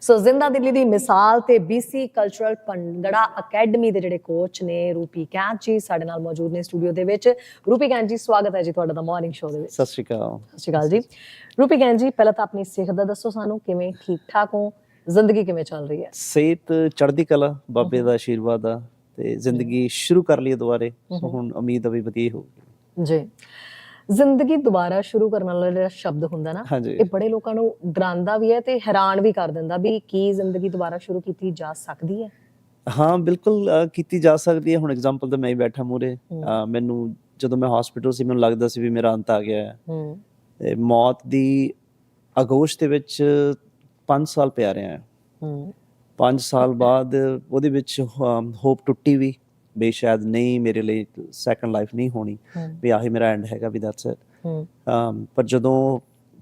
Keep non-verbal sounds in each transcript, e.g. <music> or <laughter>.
ਸੋ ਜ਼ਿੰਦਾ ਦਿੱਲੀ ਦੀ ਮਿਸਾਲ ਤੇ BC ਕਲਚਰਲ ਭੰਗੜਾ ਅਕੈਡਮੀ ਦੇ ਜਿਹੜੇ ਕੋਚ ਨੇ ਰੂਪੀ ਕੈਂਚ ਜੀ ਸਾਡੇ ਨਾਲ ਮੌਜੂਦ ਨੇ ਸਟੂਡੀਓ ਦੇ ਵਿੱਚ। ਰੂਪੀ ਕੈਂਚ ਜੀ ਸਵਾਗਤ ਹੈ ਜੀ ਤੁਹਾਡਾ ਦਾ ਮਾਰਨਿੰਗ ਸ਼ੋਅ ਦੇ ਵਿੱਚ। ਸਤਿ ਸ਼੍ਰੀ ਅਕਾਲ। ਸਤਿ ਸ਼੍ਰੀ ਅਕਾਲ ਜੀ। ਰੂਪੀ ਕੈਂਚ ਜੀ ਪਹਿਲਾਂ ਤਾਂ ਆਪਣੀ ਸਿਹਤ ਦਾ ਦੱਸੋ ਸਾਨੂੰ ਕਿਵੇਂ ਠੀਕ ਠਾਕ ਹੋ? ਜ਼ਿੰਦਗੀ ਕਿਵੇਂ ਚੱਲ ਰਹੀ ਹੈ? ਸਿਹਤ ਚੜ੍ਹਦੀ ਕਲਾ ਬਾਬੇ ਦਾ ਆਸ਼ੀਰਵਾਦ ਆ ਤੇ ਜ਼ਿੰਦਗੀ ਸ਼ੁਰੂ ਕਰ ਲਈ ਦੁਬਾਰੇ। ਹੁਣ ਉਮੀਦ ਆ ਵੀ ਵਧੀਆ ਹੋਊਗੀ। ਜੀ। ਜ਼ਿੰਦਗੀ ਦੁਬਾਰਾ ਸ਼ੁਰੂ ਕਰਨ ਵਾਲਾ ਜਿਹੜਾ ਸ਼ਬਦ ਹੁੰਦਾ ਨਾ ਇਹ ਬੜੇ ਲੋਕਾਂ ਨੂੰ ਡਰਾਉਂਦਾ ਵੀ ਹੈ ਤੇ ਹੈਰਾਨ ਵੀ ਕਰ ਦਿੰਦਾ ਵੀ ਕੀ ਜ਼ਿੰਦਗੀ ਦੁਬਾਰਾ ਸ਼ੁਰੂ ਕੀਤੀ ਜਾ ਸਕਦੀ ਹੈ। ਹਾਂ ਬਿਲਕੁਲ ਕੀਤੀ ਜਾ ਸਕਦੀ ਹੈ। ਹੁਣ ਐਗਜ਼ਾਮਪਲ ਤੇ ਮੈਂ ਹੀ ਬੈਠਾ ਮੂਰੇ। ਮੈਨੂੰ ਜਦੋਂ ਮੈਂ ਹਸਪੀਟਲ ਸੀ ਮੈਨੂੰ ਲੱਗਦਾ ਸੀ ਵੀ ਮੇਰਾ ਅੰਤ ਆ ਗਿਆ ਹੈ। ਹੂੰ। ਤੇ ਮੌਤ ਦੀ ਅਗੋਸ਼ ਦੇ ਵਿੱਚ 5 ਸਾਲ ਪਿਆ ਰਿਹਾ ਹੂੰ। 5 ਸਾਲ ਬਾਅਦ ਉਹਦੇ ਵਿੱਚ ਹੋਪ ਟੁੱਟੀ ਵੀ। ਵੀ ਸ਼ਾਇਦ ਨਹੀਂ ਮੇਰੇ ਲਈ ਸੈਕੰਡ ਲਾਈਫ ਨਹੀਂ ਹੋਣੀ ਵੀ ਆਹੀ ਮੇਰਾ ਐਂਡ ਹੈਗਾ ਵੀ ਦੈਟਸ ਇਟ ਪਰ ਜਦੋਂ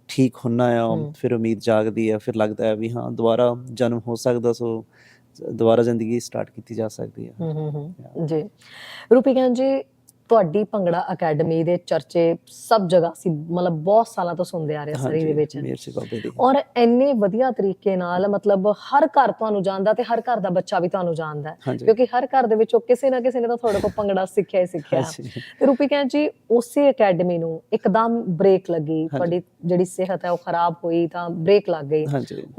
ਠੀਕ ਹੁੰਨਾ ਆ। ਫਿਰ ਉਮੀਦ ਜਾਗਦੀ ਆ ਫਿਰ ਲੱਗਦਾ ਹੈ ਵੀ ਹਾਂ ਦੁਬਾਰਾ ਜਨਮ ਹੋ ਸਕਦਾ ਸੋ ਦੁਬਾਰਾ ਜ਼ਿੰਦਗੀ ਸਟਾਰਟ ਕੀਤੀ ਜਾ ਸਕਦੀ ਹੈ ਹੂੰ ਹੂੰ। ਜੀ। ਰੂਪੀ ਜੀ ਤੁਹਾਡੀ ਭੰਗੜਾ ਅਕੈਡਮੀ ਦੇ ਚਰਚੇ ਸਭ ਜਗ੍ਹਾ ਸੀ ਮਤਲਬ ਬਹੁਤ ਸਾਲਾਂ ਤੋਂ ਸੁਣਦੇ ਆ ਰਹੇ ਸਰੀ ਦੇ ਵਿੱਚ। ਮੇਰ ਸੇ ਬਾਬੇ ਦੀ। ਔਰ ਇੰਨੇ ਵਧੀਆ ਤਰੀਕੇ ਨਾਲ ਮਤਲਬ ਹਰ ਘਰ ਤੁਹਾਨੂੰ ਜਾਣਦਾ ਤੇ ਹਰ ਘਰ ਦਾ ਬੱਚਾ ਵੀ ਤੁਹਾਨੂੰ ਜਾਣਦਾ ਕਿਉਂਕਿ ਹਰ ਘਰ ਦੇ ਵਿੱਚੋਂ ਕਿਸੇ ਨਾ ਕਿਸੇ ਨੇ ਤਾਂ ਤੁਹਾਡੇ ਕੋਲ ਭੰਗੜਾ ਸਿੱਖਿਆ ਹੀ ਸਿੱਖਿਆ। ਤੇ ਰੂਪੀ ਕਹਿਣ ਜੀ ਉਸੇ ਅਕੈਡਮੀ ਨੂੰ ਇੱਕਦਮ ਬ੍ਰੇਕ ਲੱਗੀ ਤੁਹਾਡੀ ਜਿਹੜੀ ਸਿਹਤ ਹੈ ਉਹ ਖਰਾਬ ਹੋਈ ਤਾਂ ਬ੍ਰੇਕ ਲੱਗ ਗਈ।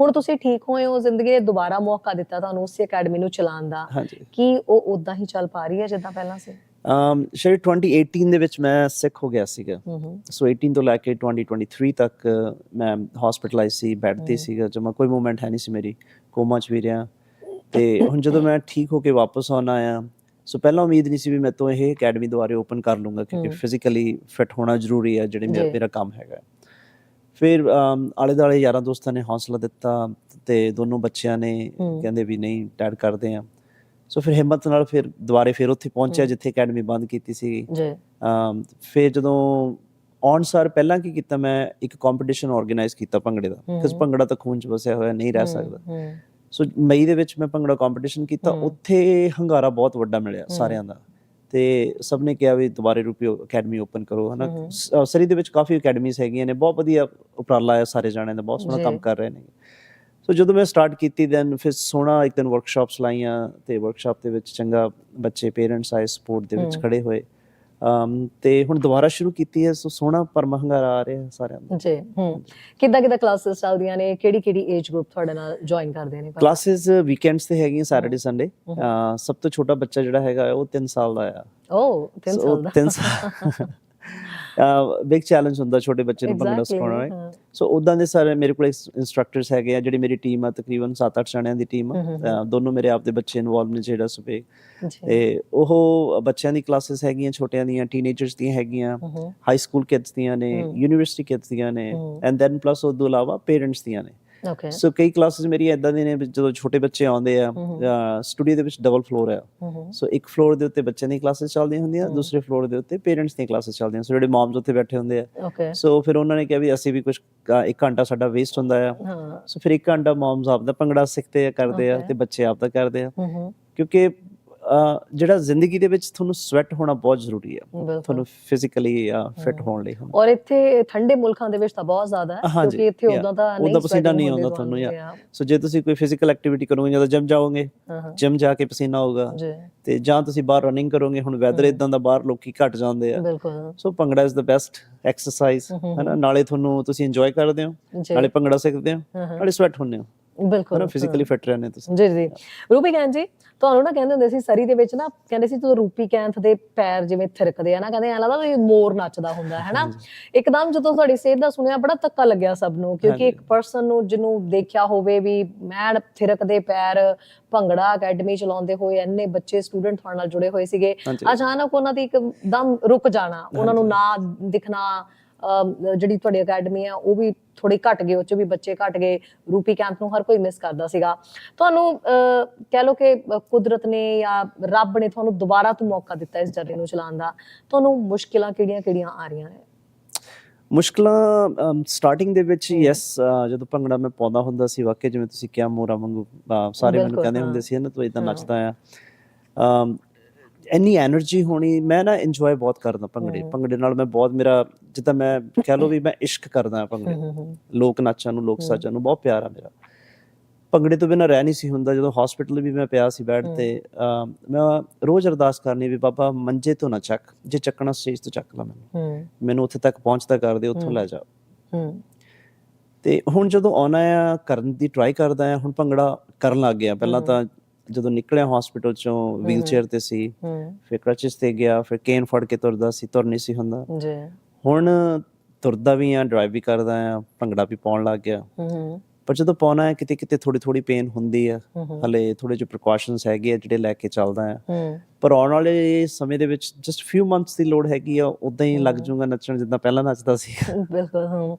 ਹੁਣ ਤੁਸੀਂ ਠੀਕ ਹੋਏ ਹੋ ਜ਼ਿੰਦਗੀ ਨੇ ਦੁਬਾਰਾ ਮੌਕਾ ਦਿੱਤਾ ਤੁਹਾਨੂੰ ਉਸੇ ਅਕੈਡਮੀ ਨੂੰ ਚਲਾਉਣ ਦਾ। ਕੀ ਉਹ ਉਦਾਂ ਹੀ ਚੱਲ ਪਾ ਰਹੀ ਹੈ ਜਿੱਦਾਂ ਪਹਿਲਾਂ ਸੀ? ਸ਼ਾਇਦ 2018 ਦੇ ਵਿੱਚ ਮੈਂ ਸਿੱਖ ਹੋ ਗਿਆ ਸੀਗਾ ਸੋ 18 ਤੋਂ ਲੈ ਕੇ 2023 ਤੱਕ ਮੈਂ ਹਸਪੀਟਲਾਈਜ਼ ਸੀ ਬੈੱਡ ਤੇ। ਸੀਗਾ ਜਮਾ ਕੋਈ ਮੂਵਮੈਂਟ ਹੈ ਨਹੀਂ ਸੀ ਮੇਰੀ ਕੋਮਾ ਚ ਵੀ ਰਿਹਾ ਤੇ ਹੁਣ ਜਦੋਂ ਮੈਂ ਠੀਕ ਹੋ ਕੇ ਵਾਪਸ ਆਉਣਾ ਆਇਆ ਸੋ ਪਹਿਲਾਂ ਉਮੀਦ ਨਹੀਂ ਸੀ ਵੀ ਮੈਂ ਤੋਂ ਇਹ ਅਕੈਡਮੀ ਦੁਬਾਰੇ ਓਪਨ ਕਰ ਲੂੰਗਾ ਕਿਉਂਕਿ। ਫਿਜ਼ੀਕਲੀ ਫਿਟ ਹੋਣਾ ਜ਼ਰੂਰੀ ਹੈ ਜਿਹੜੇ ਮੇਰਾ। ਮੇਰਾ ਕੰਮ ਹੈਗਾ ਫਿਰ ਆਲੇ ਦਾਲੇ ਯਾਰਾਂ ਦੋਸਤਾਂ ਨੇ ਹੌਸਲਾ ਦਿੱਤਾ ਤੇ ਦੋਨੋਂ ਬੱਚਿਆਂ ਨੇ। ਕਹਿੰਦੇ ਵੀ ਨਹੀਂ ਡੈਡ ਕਰਦੇ ਆ ਸੋ ਫਿਰ ਹਿੰਮਤ ਨਾਲ ਫਿਰ ਦੁਬਾਰੇ ਫਿਰ ਉੱਥੇ ਪਹੁੰਚਿਆ। ਜਿੱਥੇ ਅਕੈਡਮੀ ਬੰਦ ਕੀਤੀ ਸੀ ਜੀ ਫਿਰ ਜਦੋਂ ਔਨ ਸਾਰ ਪਹਿਲਾਂ ਕੀ ਕੀਤਾ ਮੈਂ ਇੱਕ ਕੰਪੀਟੀਸ਼ਨ ਆਰਗੇਨਾਈਜ਼ ਕੀਤਾ ਭੰਗੜੇ ਦਾ। ਕਿਉਂਕਿ ਭੰਗੜਾ ਤਾਂ ਖੂਨ ਚ ਵਸਿਆ ਹੋਇਆ ਨਹੀਂ ਰਹਿ ਸਕਦਾ ਸੋ ਮਈ ਦੇ ਵਿੱਚ ਮੈਂ ਭੰਗੜਾ ਕੰਪੀਟੀਸ਼ਨ ਕੀਤਾ। ਉੱਥੇ ਹੰਗਾਰਾ ਬਹੁਤ ਵੱਡਾ ਮਿਲਿਆ। ਸਾਰਿਆਂ ਦਾ ਤੇ ਸਭ ਨੇ ਕਿਹਾ ਵੀ ਦੁਬਾਰੇ ਰੂਪੀ ਅਕੈਡਮੀ ਓਪਨ ਕਰੋ ਹਨਾ ਸਰੀ ਦੇ ਵਿੱਚ ਕਾਫੀ ਅਕੈਡਮੀਜ਼ ਹੈਗੀਆਂ ਨੇ ਬਹੁਤ ਵਧੀਆ ਉਪਰਾਲਾ ਹੈ ਸਾਰੇ ਜਾਣਿਆਂ ਦਾ ਬਹੁਤ ਸੋਹਣਾ। ਕੰਮ ਕਰ ਰਹੇ ਨੇ ਸੋ ਜਦੋਂ ਮੈਂ ਸਟਾਰਟ ਕੀਤੀ ਦੈਨ ਫਿਰ ਸੋਹਣਾ ਇੱਕ ਦਿਨ ਵਰਕਸ਼ਾਪਸ ਲਾਈਆਂ ਤੇ ਵਰਕਸ਼ਾਪ ਦੇ ਵਿੱਚ ਚੰਗਾ ਬੱਚੇ ਪੇਰੈਂਟਸ ਆਏ ਸਪੋਰਟ ਦੇ ਵਿੱਚ। ਖੜੇ ਹੋਏ। ਅਮ ਤੇ ਹੁਣ ਦੁਬਾਰਾ ਸ਼ੁਰੂ ਕੀਤੀ ਹੈ ਸੋ ਸੋਹਣਾ ਪਰ ਮਹੰਗਾਰਾ ਆ ਰਿਹਾ ਸਾਰਿਆਂ ਦਾ। ਜੀ ਹੂੰ। ਕਿੱਦਾਂ ਕਿੱਦਾਂ ਕਲਾਸਿਸ ਚੱਲਦੀਆਂ ਨੇ? ਕਿਹੜੀ ਕਿਹੜੀ ਏਜ ਗਰੁੱਪ ਤੁਹਾਡੇ ਨਾਲ ਜੁਆਇਨ ਕਰਦੇ ਨੇ? ਕਲਾਸਿਸ ਵੀਕਐਂਡਸ ਤੇ ਹੈਗੀਆਂ ਸੈਟਰਡੇ ਸੰਡੇ। ਸਭ ਤੋਂ ਛੋਟਾ ਬੱਚਾ ਜਿਹੜਾ ਹੈਗਾ ਉਹ 3 ਸਾਲ ਦਾ ਆ। ਓ 3 So, ਸਾਲ ਦਾ। ਤਿੰਨ ਸਾਲ। <laughs> ਬਿਗ ਚੈਲੰਜ ਹੁੰਦਾ ਛੋਟੇ ਬੱਚੇ ਨੂੰ ਭੰਗੜਾ ਸਿਖਾਉਣਾ ਹਾਂ। ਸੋ ਉਦਾਂ ਦੇ ਸਾਰੇ ਮੇਰੇ ਕੋਲ ਇਨਸਟ੍ਰਕਟਰਸ ਹੈਗੇ ਆ ਜਿਹੜੀ ਮੇਰੀ ਟੀਮ ਆ ਤਕਰੀਬਨ 7-8 ਜਣਿਆਂ ਦੀ ਟੀਮ ਆ। ਦੋਨੋਂ ਮੇਰੇ ਆਪ ਦੇ ਬੱਚੇ ਇਨਵੋਲਵ ਨੇ ਜਿਹੜਾ ਸੁਬੇ ਤੇ ਉਹ ਬੱਚਿਆਂ ਦੀ ਕਲਾਸਿਸ ਹੈਗੀਆਂ ਛੋਟਿਆਂ ਦੀਆਂ ਟੀਨੇਜਰਸ ਦੀਆਂ ਹੈਗੀਆਂ ਹਾਈ ਸਕੂਲ ਕਿਡਸ ਦੀਆਂ ਨੇ। ਯੂਨੀਵਰਸਿਟੀ ਕਿਡਸ ਦੀਆਂ ਨੇ। ਐਂਡ ਦੈਨ ਪਲੱਸ ਉਸ ਤੋਂ ਇਲਾਵਾ ਪੇਰੈਂਟਸ ਦੀਆਂ ਨੇ। ਓਕੇ ਸੋ ਕਈ ਕਲਾਸਿਸ ਮੇਰੀ ਇਦਾਂ ਦੀਆਂ ਨੇ ਵੀ ਜਦੋਂ ਛੋਟੇ ਬੱਚੇ ਆਉਂਦੇ ਆ। ਸਟੂਡੀਓ ਦੇ ਵਿੱਚ ਡਬਲ ਫਲੋਰ ਆ। ਹੂੰ ਸੋ ਇੱਕ ਫਲੋਰ ਦੇ ਉੱਤੇ ਬੱਚਿਆਂ ਦੀਆਂ ਕਲਾਸਿਸ ਚੱਲਦੀਆਂ ਹੁੰਦੀਆਂ। ਦੂਸਰੇ ਫਲੋਰ ਦੇ ਉੱਤੇ ਪੇਰੈਂਟਸ ਦੀਆਂ ਕਲਾਸਿਸ ਚੱਲਦੀਆਂ। ਸੋ ਜਿਹੜੇ ਮਮਸ ਉੱਥੇ ਬੈਠੇ ਹੁੰਦੇ ਆ। ਸੋ ਫਿਰ ਉਹਨਾਂ ਨੇ ਕਿਹਾ ਵੀ ਅਸੀਂ ਵੀ ਕੁਝ ਇੱਕ ਘੰਟਾ ਸਾਡਾ ਵੇਸਟ ਹੁੰਦਾ ਆ। ਸੋ ਫਿਰ ਇੱਕ ਘੰਟਾ ਮਮਸ ਆਪਦਾ ਭੰਗੜਾ ਸਿੱਖਦੇ ਆ ਕਰਦੇ ਆ. ਤੇ ਬੱਚੇ ਆਪਦਾ ਕਰਦੇ ਆ। ਕਿਉਂਕਿ ਜਿਹੜਾ ਜ਼ਿੰਦਗੀ ਦੇ ਵਿੱਚ ਤੁਹਾਨੂੰ ਸਵੈਟ ਹੋਣਾ ਬਹੁਤ ਜ਼ਰੂਰੀ ਬਿਲਕੁਲ। ਤੁਹਾਨੂੰ ਫਿਜ਼ੀਕਲੀ ਫਿਟ। ਹੋਣ ਲਈ ਹੁਣ। ਔਰ ਇੱਥੇ ਠੰਡੇ ਮੁਲਕਾਂ ਦੇ ਵਿੱਚ ਤਾਂ ਬਹੁਤ ਜ਼ਿਆਦਾ ਹੈ ਕਿਉਂਕਿ ਇੱਥੇ. ਉਦਾਂ ਤਾਂ ਨਹੀਂ ਉਦਾਂ ਪਸੀਨਾ ਨਹੀਂ ਆਉਂਦਾ ਤੁਹਾਨੂੰ, yeah, ਸੋ ਜੇ ਤੁਸੀਂ ਕੋਈ ਫਿਜ਼ੀਕਲ ਐਕਟੀਵਿਟੀ ਕਰੋਗੇ ਜਦੋਂ ਜਿਮ ਜਾਓਗੇ ਹਾਂ ਹਾਂ। ਜਿਮ ਜਾ ਕੇ ਪਸੀਨਾ ਆਊਗਾ ਜੀ। ਤੇ ਜਾਂ ਤੁਸੀਂ ਬਾਹਰ ਰਨਿੰਗ ਕਰੋਗੇ ਹੁਣ ਵੈਦਰ। ਇਦਾਂ ਦਾ ਬਾਹਰ ਲੋਕੀ ਘਟ ਜਾਂਦੇ ਆ। So bhangra is the best exercise ਹੈਨਾ? ਨਾਲੇ ਤੁਹਾਨੂੰ ਤੁਸੀਂ ਇੰਜੋਏ ਕਰਦੇ ਹੋ ਜੀ। ਨਾਲੇ ਭੰਗੜਾ ਸਿੱਖਦੇ ਹੋ ਹਾਂ ਹਾਂ। ਨਾਲੇ ਸਵੈਟ ਹੁੰਦੇ ਹੋ। ਬਿਲਕੁਲ ਹੈਨਾ ਫਿਜ਼ੀਕਲੀ ਫਿਟ ਰਹਿੰਦੇ ਤੁਸੀਂ। ਜੀ ਜੀ। ਰੂਪੀ ਕੈਂਥ ਜੀ ਤੁਹਾਨੂੰ ਨਾ ਕਹਿੰਦੇ ਹੁੰਦੇ ਸੀ ਸਰੀ ਦੇ ਵਿੱਚ ਨਾ ਕਹਿੰਦੇ ਸੀ ਜਦੋਂ ਰੂਪੀ ਕੈਂਥ ਦੇ ਪੈਰ ਜਿਵੇਂ ਥਿਰਕਦੇ ਆ ਨਾ ਕਹਿੰਦੇ ਐ ਲੱਗਦਾ ਵੀ ਮੋਰ ਨੱਚਦਾ ਹੁੰਦਾ ਹੈ ਨਾ ਇੱਕਦਮ ਜਦੋਂ ਤੁਹਾਡੀ ਸਿਹਤ ਦਾ ਸੁਣਿਆ ਬੜਾ ਧੱਕਾ ਲੱਗਿਆ ਸਭ ਨੂੰ ਕਿਉਂਕਿ। ਇੱਕ ਪਰਸਨ ਨੂੰ ਜਿਹਨੂੰ ਦੇਖਿਆ ਹੋਵੇ ਵੀ ਮੈਡ ਥਿਰਕਦੇ ਪੈਰ ਭੰਗੜਾ ਅਕੈਡਮੀ ਚਲਾਉਂਦੇ ਹੋਏ ਇੰਨੇ ਬੱਚੇ ਸਟੂਡੈਂਟ ਤੁਹਾਡੇ ਨਾਲ ਜੁੜੇ ਹੋਏ ਸੀਗੇ ਅਚਾਨਕ ਉਹਨਾਂ ਦੀ ਇੱਕਦਮ ਰੁਕ ਜਾਣਾ ਉਹਨਾਂ ਨੂੰ ਨਾ ਦਿਖਣਾ ਜਿਹੜੀ ਤੁਹਾਡੀ ਅਕੈਡਮੀ ਆ ਉਹ ਵੀ ਥੋੜੀ ਘਟ ਗਈ ਉਹ ਚ ਵੀ ਬੱਚੇ ਘਟ ਗਏ। ਰੂਪੀ ਕੈਂਪ ਨੂੰ ਹਰ ਕੋਈ ਮਿਸ ਕਰਦਾ ਸੀਗਾ। ਤੁਹਾਨੂੰ ਕਹਿ ਲਓ ਕਿ ਕੁਦਰਤ ਨੇ ਜਾਂ ਰੱਬ ਨੇ ਤੁਹਾਨੂੰ ਦੁਬਾਰਾ ਤੋਂ ਮੌਕਾ ਦਿੱਤਾ ਇਸ ਜਰਨੀ ਨੂੰ ਚਲਾਉਣ ਦਾ। ਤੁਹਾਨੂੰ ਮੁਸ਼ਕਿਲਾਂ ਕਿਹੜੀਆਂ-ਕਿਹੜੀਆਂ ਆ ਰਹੀਆਂ ਨੇ? ਮੁਸ਼ਕਲਾਂ ਸਟਾਰਟਿੰਗ ਦੇ ਵਿੱਚ ਯੈਸ ਜਦੋਂ ਭੰਗੜਾ ਮੈਂ ਪਾਉਂਦਾ ਹੁੰਦਾ ਸੀ ਵਾਕਿਆ ਜਿਵੇਂ ਤੁਸੀਂ ਕਿਹਾ ਮੋਰਾ ਵਾਂਗੂ ਸਾਰੇ ਮੈਨੂੰ ਕਹਿੰਦੇ। ਹੁੰਦੇ ਸੀ ਨਾ ਤੂੰ ਇਦਾਂ। ਨੱਚਦਾ ਆ। ਇੰਨੀ એનર્ਜੀ ਹੋਣੀ ਮੈਂ ਨਾ ਇੰਜੋਏ ਬਹੁਤ ਕਰਦਾ ਭੰਗੜੇ। ਭੰਗੜੇ ਨਾਲ ਮੈਂ ਬਹੁਤ ਮੇਰਾ ਜਿੱਦਾਂ ਮੈਂ ਕਹਿ ਲਓ ਵੀ ਮੈਂ ਇਸ਼ਕ ਕਰਦਾ ਭੰਗੜੇ ਲੋਕ ਨਾਚਾਂ ਨੂੰ ਲੋਕ ਸਾਜਾਂ ਨੂੰ ਬਹੁਤ ਪਿਆਰ ਮੇਰਾ। ਭੰਗੜੇ ਤੋਂ ਬਿਨਾ ਰਹਿ ਨਹੀਂ ਸੀ ਹੁੰਦਾ ਜਦੋਂ ਹਸਪੀਟਲ ਵੀ ਮੈਂ ਪਿਆ ਸੀ ਬੈੱਡ ਤੇ ਮੈਂ ਰੋਜ਼ ਅਰਦਾਸ ਕਰਨੀ ਵੀ ਬਾਬਾ ਮੰਜੇ ਤੋਂ ਨਾ ਚੱਕ ਜੇ ਚੱਕਣਾ ਸਟੇਜ ਤੋਂ ਚੱਕ ਲੈ ਮੈਨੂੰ। ਮੈਨੂੰ ਉੱਥੇ ਤੱਕ ਪਹੁੰਚਦਾ ਕਰ ਦੇ ਉੱਥੋਂ ਲੈ ਜਾ। ਤੇ ਹੁਣ ਜਦੋਂ ਆਉਣਾ ਆ ਕਰਨ ਦੀ ਟਰਾਈ ਕਰਦਾ ਆ ਹੁਣ ਭੰਗੜਾ ਕਰਨ ਲੱਗ ਗਿਆ। ਪਹਿਲਾਂ ਤਾਂ ਜਦੋਂ ਨਿਕਲਿਆ ਹਸਪੀਟਲ ਚੋਂ ਵੀਲ ਚੇਅਰ ਤੇ ਸੀ ਫਿਰ ਕ੍ਰਚਸ ਤੇ ਗਿਆ ਫਿਰ ਕੇਨ ਫੜ ਕੇ ਤੁਰਦਾ ਸੀ ਤੁਰ ਨਹੀਂ ਸੀ ਹੁੰਦਾ। ਜੀ। ਹੁਣ ਤੁਰਦਾ ਵੀ ਆ ਡਰਾਈਵ ਵੀ ਕਰਦਾ ਆ ਭੰਗੜਾ ਵੀ ਪਾਉਣ ਲੱਗ ਗਿਆ। ਪਰ ਜਦੋਂ ਪਾਉਣਾ ਹੈ ਕਿਤੇ ਕਿਤੇ ਥੋੜੀ ਥੋੜੀ ਪੇਨ ਹੁੰਦੀ ਆ ਹਲੇ ਥੋੜੇ ਜਿਹੇ ਪ੍ਰੀਕਾਸ਼ਨਸ ਹੈਗੇ ਆ ਜਿਹੜੇ ਲੈ ਕੇ ਚੱਲਦਾ ਆ। ਪਰ ਆਉਣ ਵਾਲੇ ਸਮੇਂ ਦੇ ਵਿੱਚ ਜਸਟ ਫਿਊ ਮੰਥਸ ਦੀ ਲੋੜ ਹੈਗੀ ਆ ਉਦਾਂ ਹੀ ਲੱਗ। ਜਾਊਗਾ ਨੱਚਣ ਜਿੱਦਾਂ ਪਹਿਲਾਂ ਨੱਚਦਾ ਸੀ। ਬਿਲਕੁਲ ਹਾਂ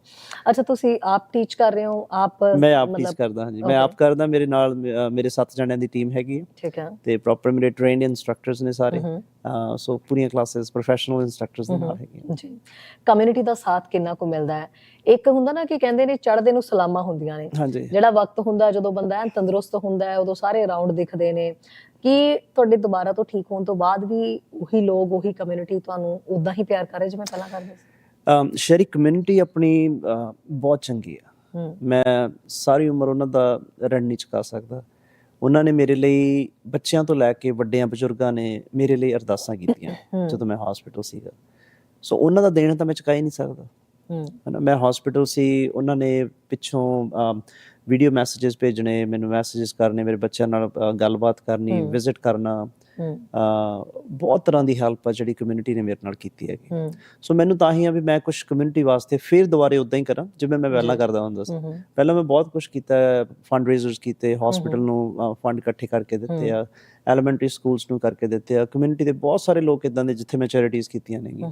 ਅੱਛਾ ਤੁਸੀਂ ਆਪ ਟੀਚ ਕਰ ਰਹੇ ਹੋ? ਆਪ ਮੈਂ ਆਪ ਟੀਚ ਕਰਦਾ ਹਾਂ ਜੀ ਮੈਂ. ਆਪ ਕਰਦਾ ਮੇਰੇ ਨਾਲ ਮੇਰੇ 7 ਜਣਿਆਂ ਦੀ ਟੀਮ ਹੈਗੀ ਹੈ ਠੀਕ ਹੈ। ਤੇ ਪ੍ਰੋਪਰ ਮੇਰੇ ਟ੍ਰੇਨਡ ਇਨਸਟ੍ਰਕਟਰਸ ਨੇ ਸਾਰੇ। ਸੋ ਪੂਰੀਆਂ ਕਲਾਸਿਸ ਪ੍ਰੋਫੈਸ਼ਨਲ ਇਨਸਟ੍ਰਕਟਰਸ ਦੇ ਨਾਲ। ਹੈਗੀਆਂ। ਜੀ। ਕਮਿਊਨਿਟੀ ਦਾ ਸਾਥ ਕਿੰਨਾ ਕੁ ਮਿਲਦਾ ਹੈ? ਇੱਕ ਹੁੰਦਾ ਨਾ ਕਿ ਕਹਿੰਦੇ ਨੇ ਚੜ੍ਹਦੇ ਨੂੰ ਸਲਾਮਾਂ ਹੁੰਦੀਆਂ ਨੇ। ਜਿਹੜਾ ਵਕਤ ਹੁੰਦਾ ਜਦੋਂ ਬੰਦਾ ਤੰਦਰੁਸਤ ਹੁੰਦਾ ਹੈ ਉਦੋਂ ਸਾਰੇ ਅਰਾਊਂਡ ਦਿਖਦੇ ਨੇ। ਕਿ ਤੁਹਾਡੇ ਦੁਬਾਰਾ ਤੋਂ ਠੀਕ ਹੋਣ ਤੋਂ ਬਾਅਦ ਵੀ ਉਹੀ ਲੋਕ ਉਹੀ ਕਮਿਊਨਿਟੀ ਤੁਹਾਨੂੰ ਉਦਾਂ ਹੀ ਪਿਆਰ ਕਰ ਰਹੇ ਜਿਵੇਂ ਪਹਿਲਾਂ ਕਰਦੇ ਸੀ? ਸ਼ਹਿਰੀ ਕਮਿਊਨਿਟੀ ਆਪਣੀ ਬਹੁਤ ਚੰਗੀ ਆ। ਮੈਂ ਸਾਰੀ ਉਮਰ ਉਹਨਾਂ ਦਾ ਰਣ ਨਹੀਂ ਚੁਕਾ ਸਕਦਾ। ਉਹਨਾਂ ਨੇ ਮੇਰੇ ਲਈ ਬੱਚਿਆਂ ਤੋਂ ਲੈ ਕੇ ਵੱਡਿਆਂ ਬਜ਼ੁਰਗਾਂ ਨੇ ਮੇਰੇ ਲਈ ਅਰਦਾਸਾਂ ਕੀਤੀਆਂ <coughs> ਜਦੋਂ ਮੈਂ ਹਸਪੀਟਲ ਸੀਗਾ। ਸੋ ਉਹਨਾਂ ਦਾ ਦੇਣ ਤਾਂ ਮੈਂ ਚੁਕਾ ਹੀ ਨਹੀਂ ਸਕਦਾ। ਹਨਾ ਮੈਂ ਹਸਪੀਟਲ ਸੀ ਉਹਨਾਂ ਨੇ ਪਿੱਛੋਂ ਵੀਡੀਓ ਮੈਸੇजेस ਭੇਜਣੇ ਮੈਨੂੰ ਮੈਸੇजेस ਕਰਨੇ ਮੇਰੇ ਬੱਚਿਆਂ ਨਾਲ ਗੱਲਬਾਤ ਕਰਨੀ ਵਿਜ਼ਿਟ ਕਰਨਾ ਬਹੁਤ ਤਰ੍ਹਾਂ ਦੀ ਹੈਲਪ ਆ ਜਿਹੜੀ ਕਮਿਊਨਿਟੀ ਨੇ ਮੇਰੇ ਨਾਲ ਕੀਤੀ ਹੈਗੀ। ਸੋ ਮੈਨੂੰ ਤਾਂ ਹੀ ਆ ਵੀ ਮੈਂ ਕੁਝ ਕਮਿਊਨਿਟੀ ਵਾਸਤੇ ਫੇਰ ਦੁਬਾਰੇ ਉਦਾਂ ਹੀ ਕਰਾਂ ਜਿਵੇਂ ਮੈਂ ਪਹਿਲਾਂ ਕਰਦਾ ਹੁੰਦਾ ਸੀ। ਪਹਿਲਾਂ ਮੈਂ ਬਹੁਤ ਕੁਝ ਕੀਤਾ ਫੰਡ ਰੇਜ਼ਰਸ ਕੀਤੇ ਹਸਪੀਟਲ ਨੂੰ ਫੰਡ ਇਕੱਠੇ ਕਰਕੇ ਦਿੱਤੇ ਆ ਐਲੀਮੈਂਟਰੀ ਸਕੂਲਸ ਨੂੰ ਕਰਕੇ ਦਿੱਤੇ ਆ ਕਮਿਊਨਿਟੀ ਦੇ ਬਹੁਤ ਸਾਰੇ ਲੋਕ ਇਦਾਂ ਦੇ ਜਿੱਥੇ ਮੈਂ ਚੈਰਿਟੀਜ਼ ਕੀਤੀਆਂ ਨੇਗੀਆਂ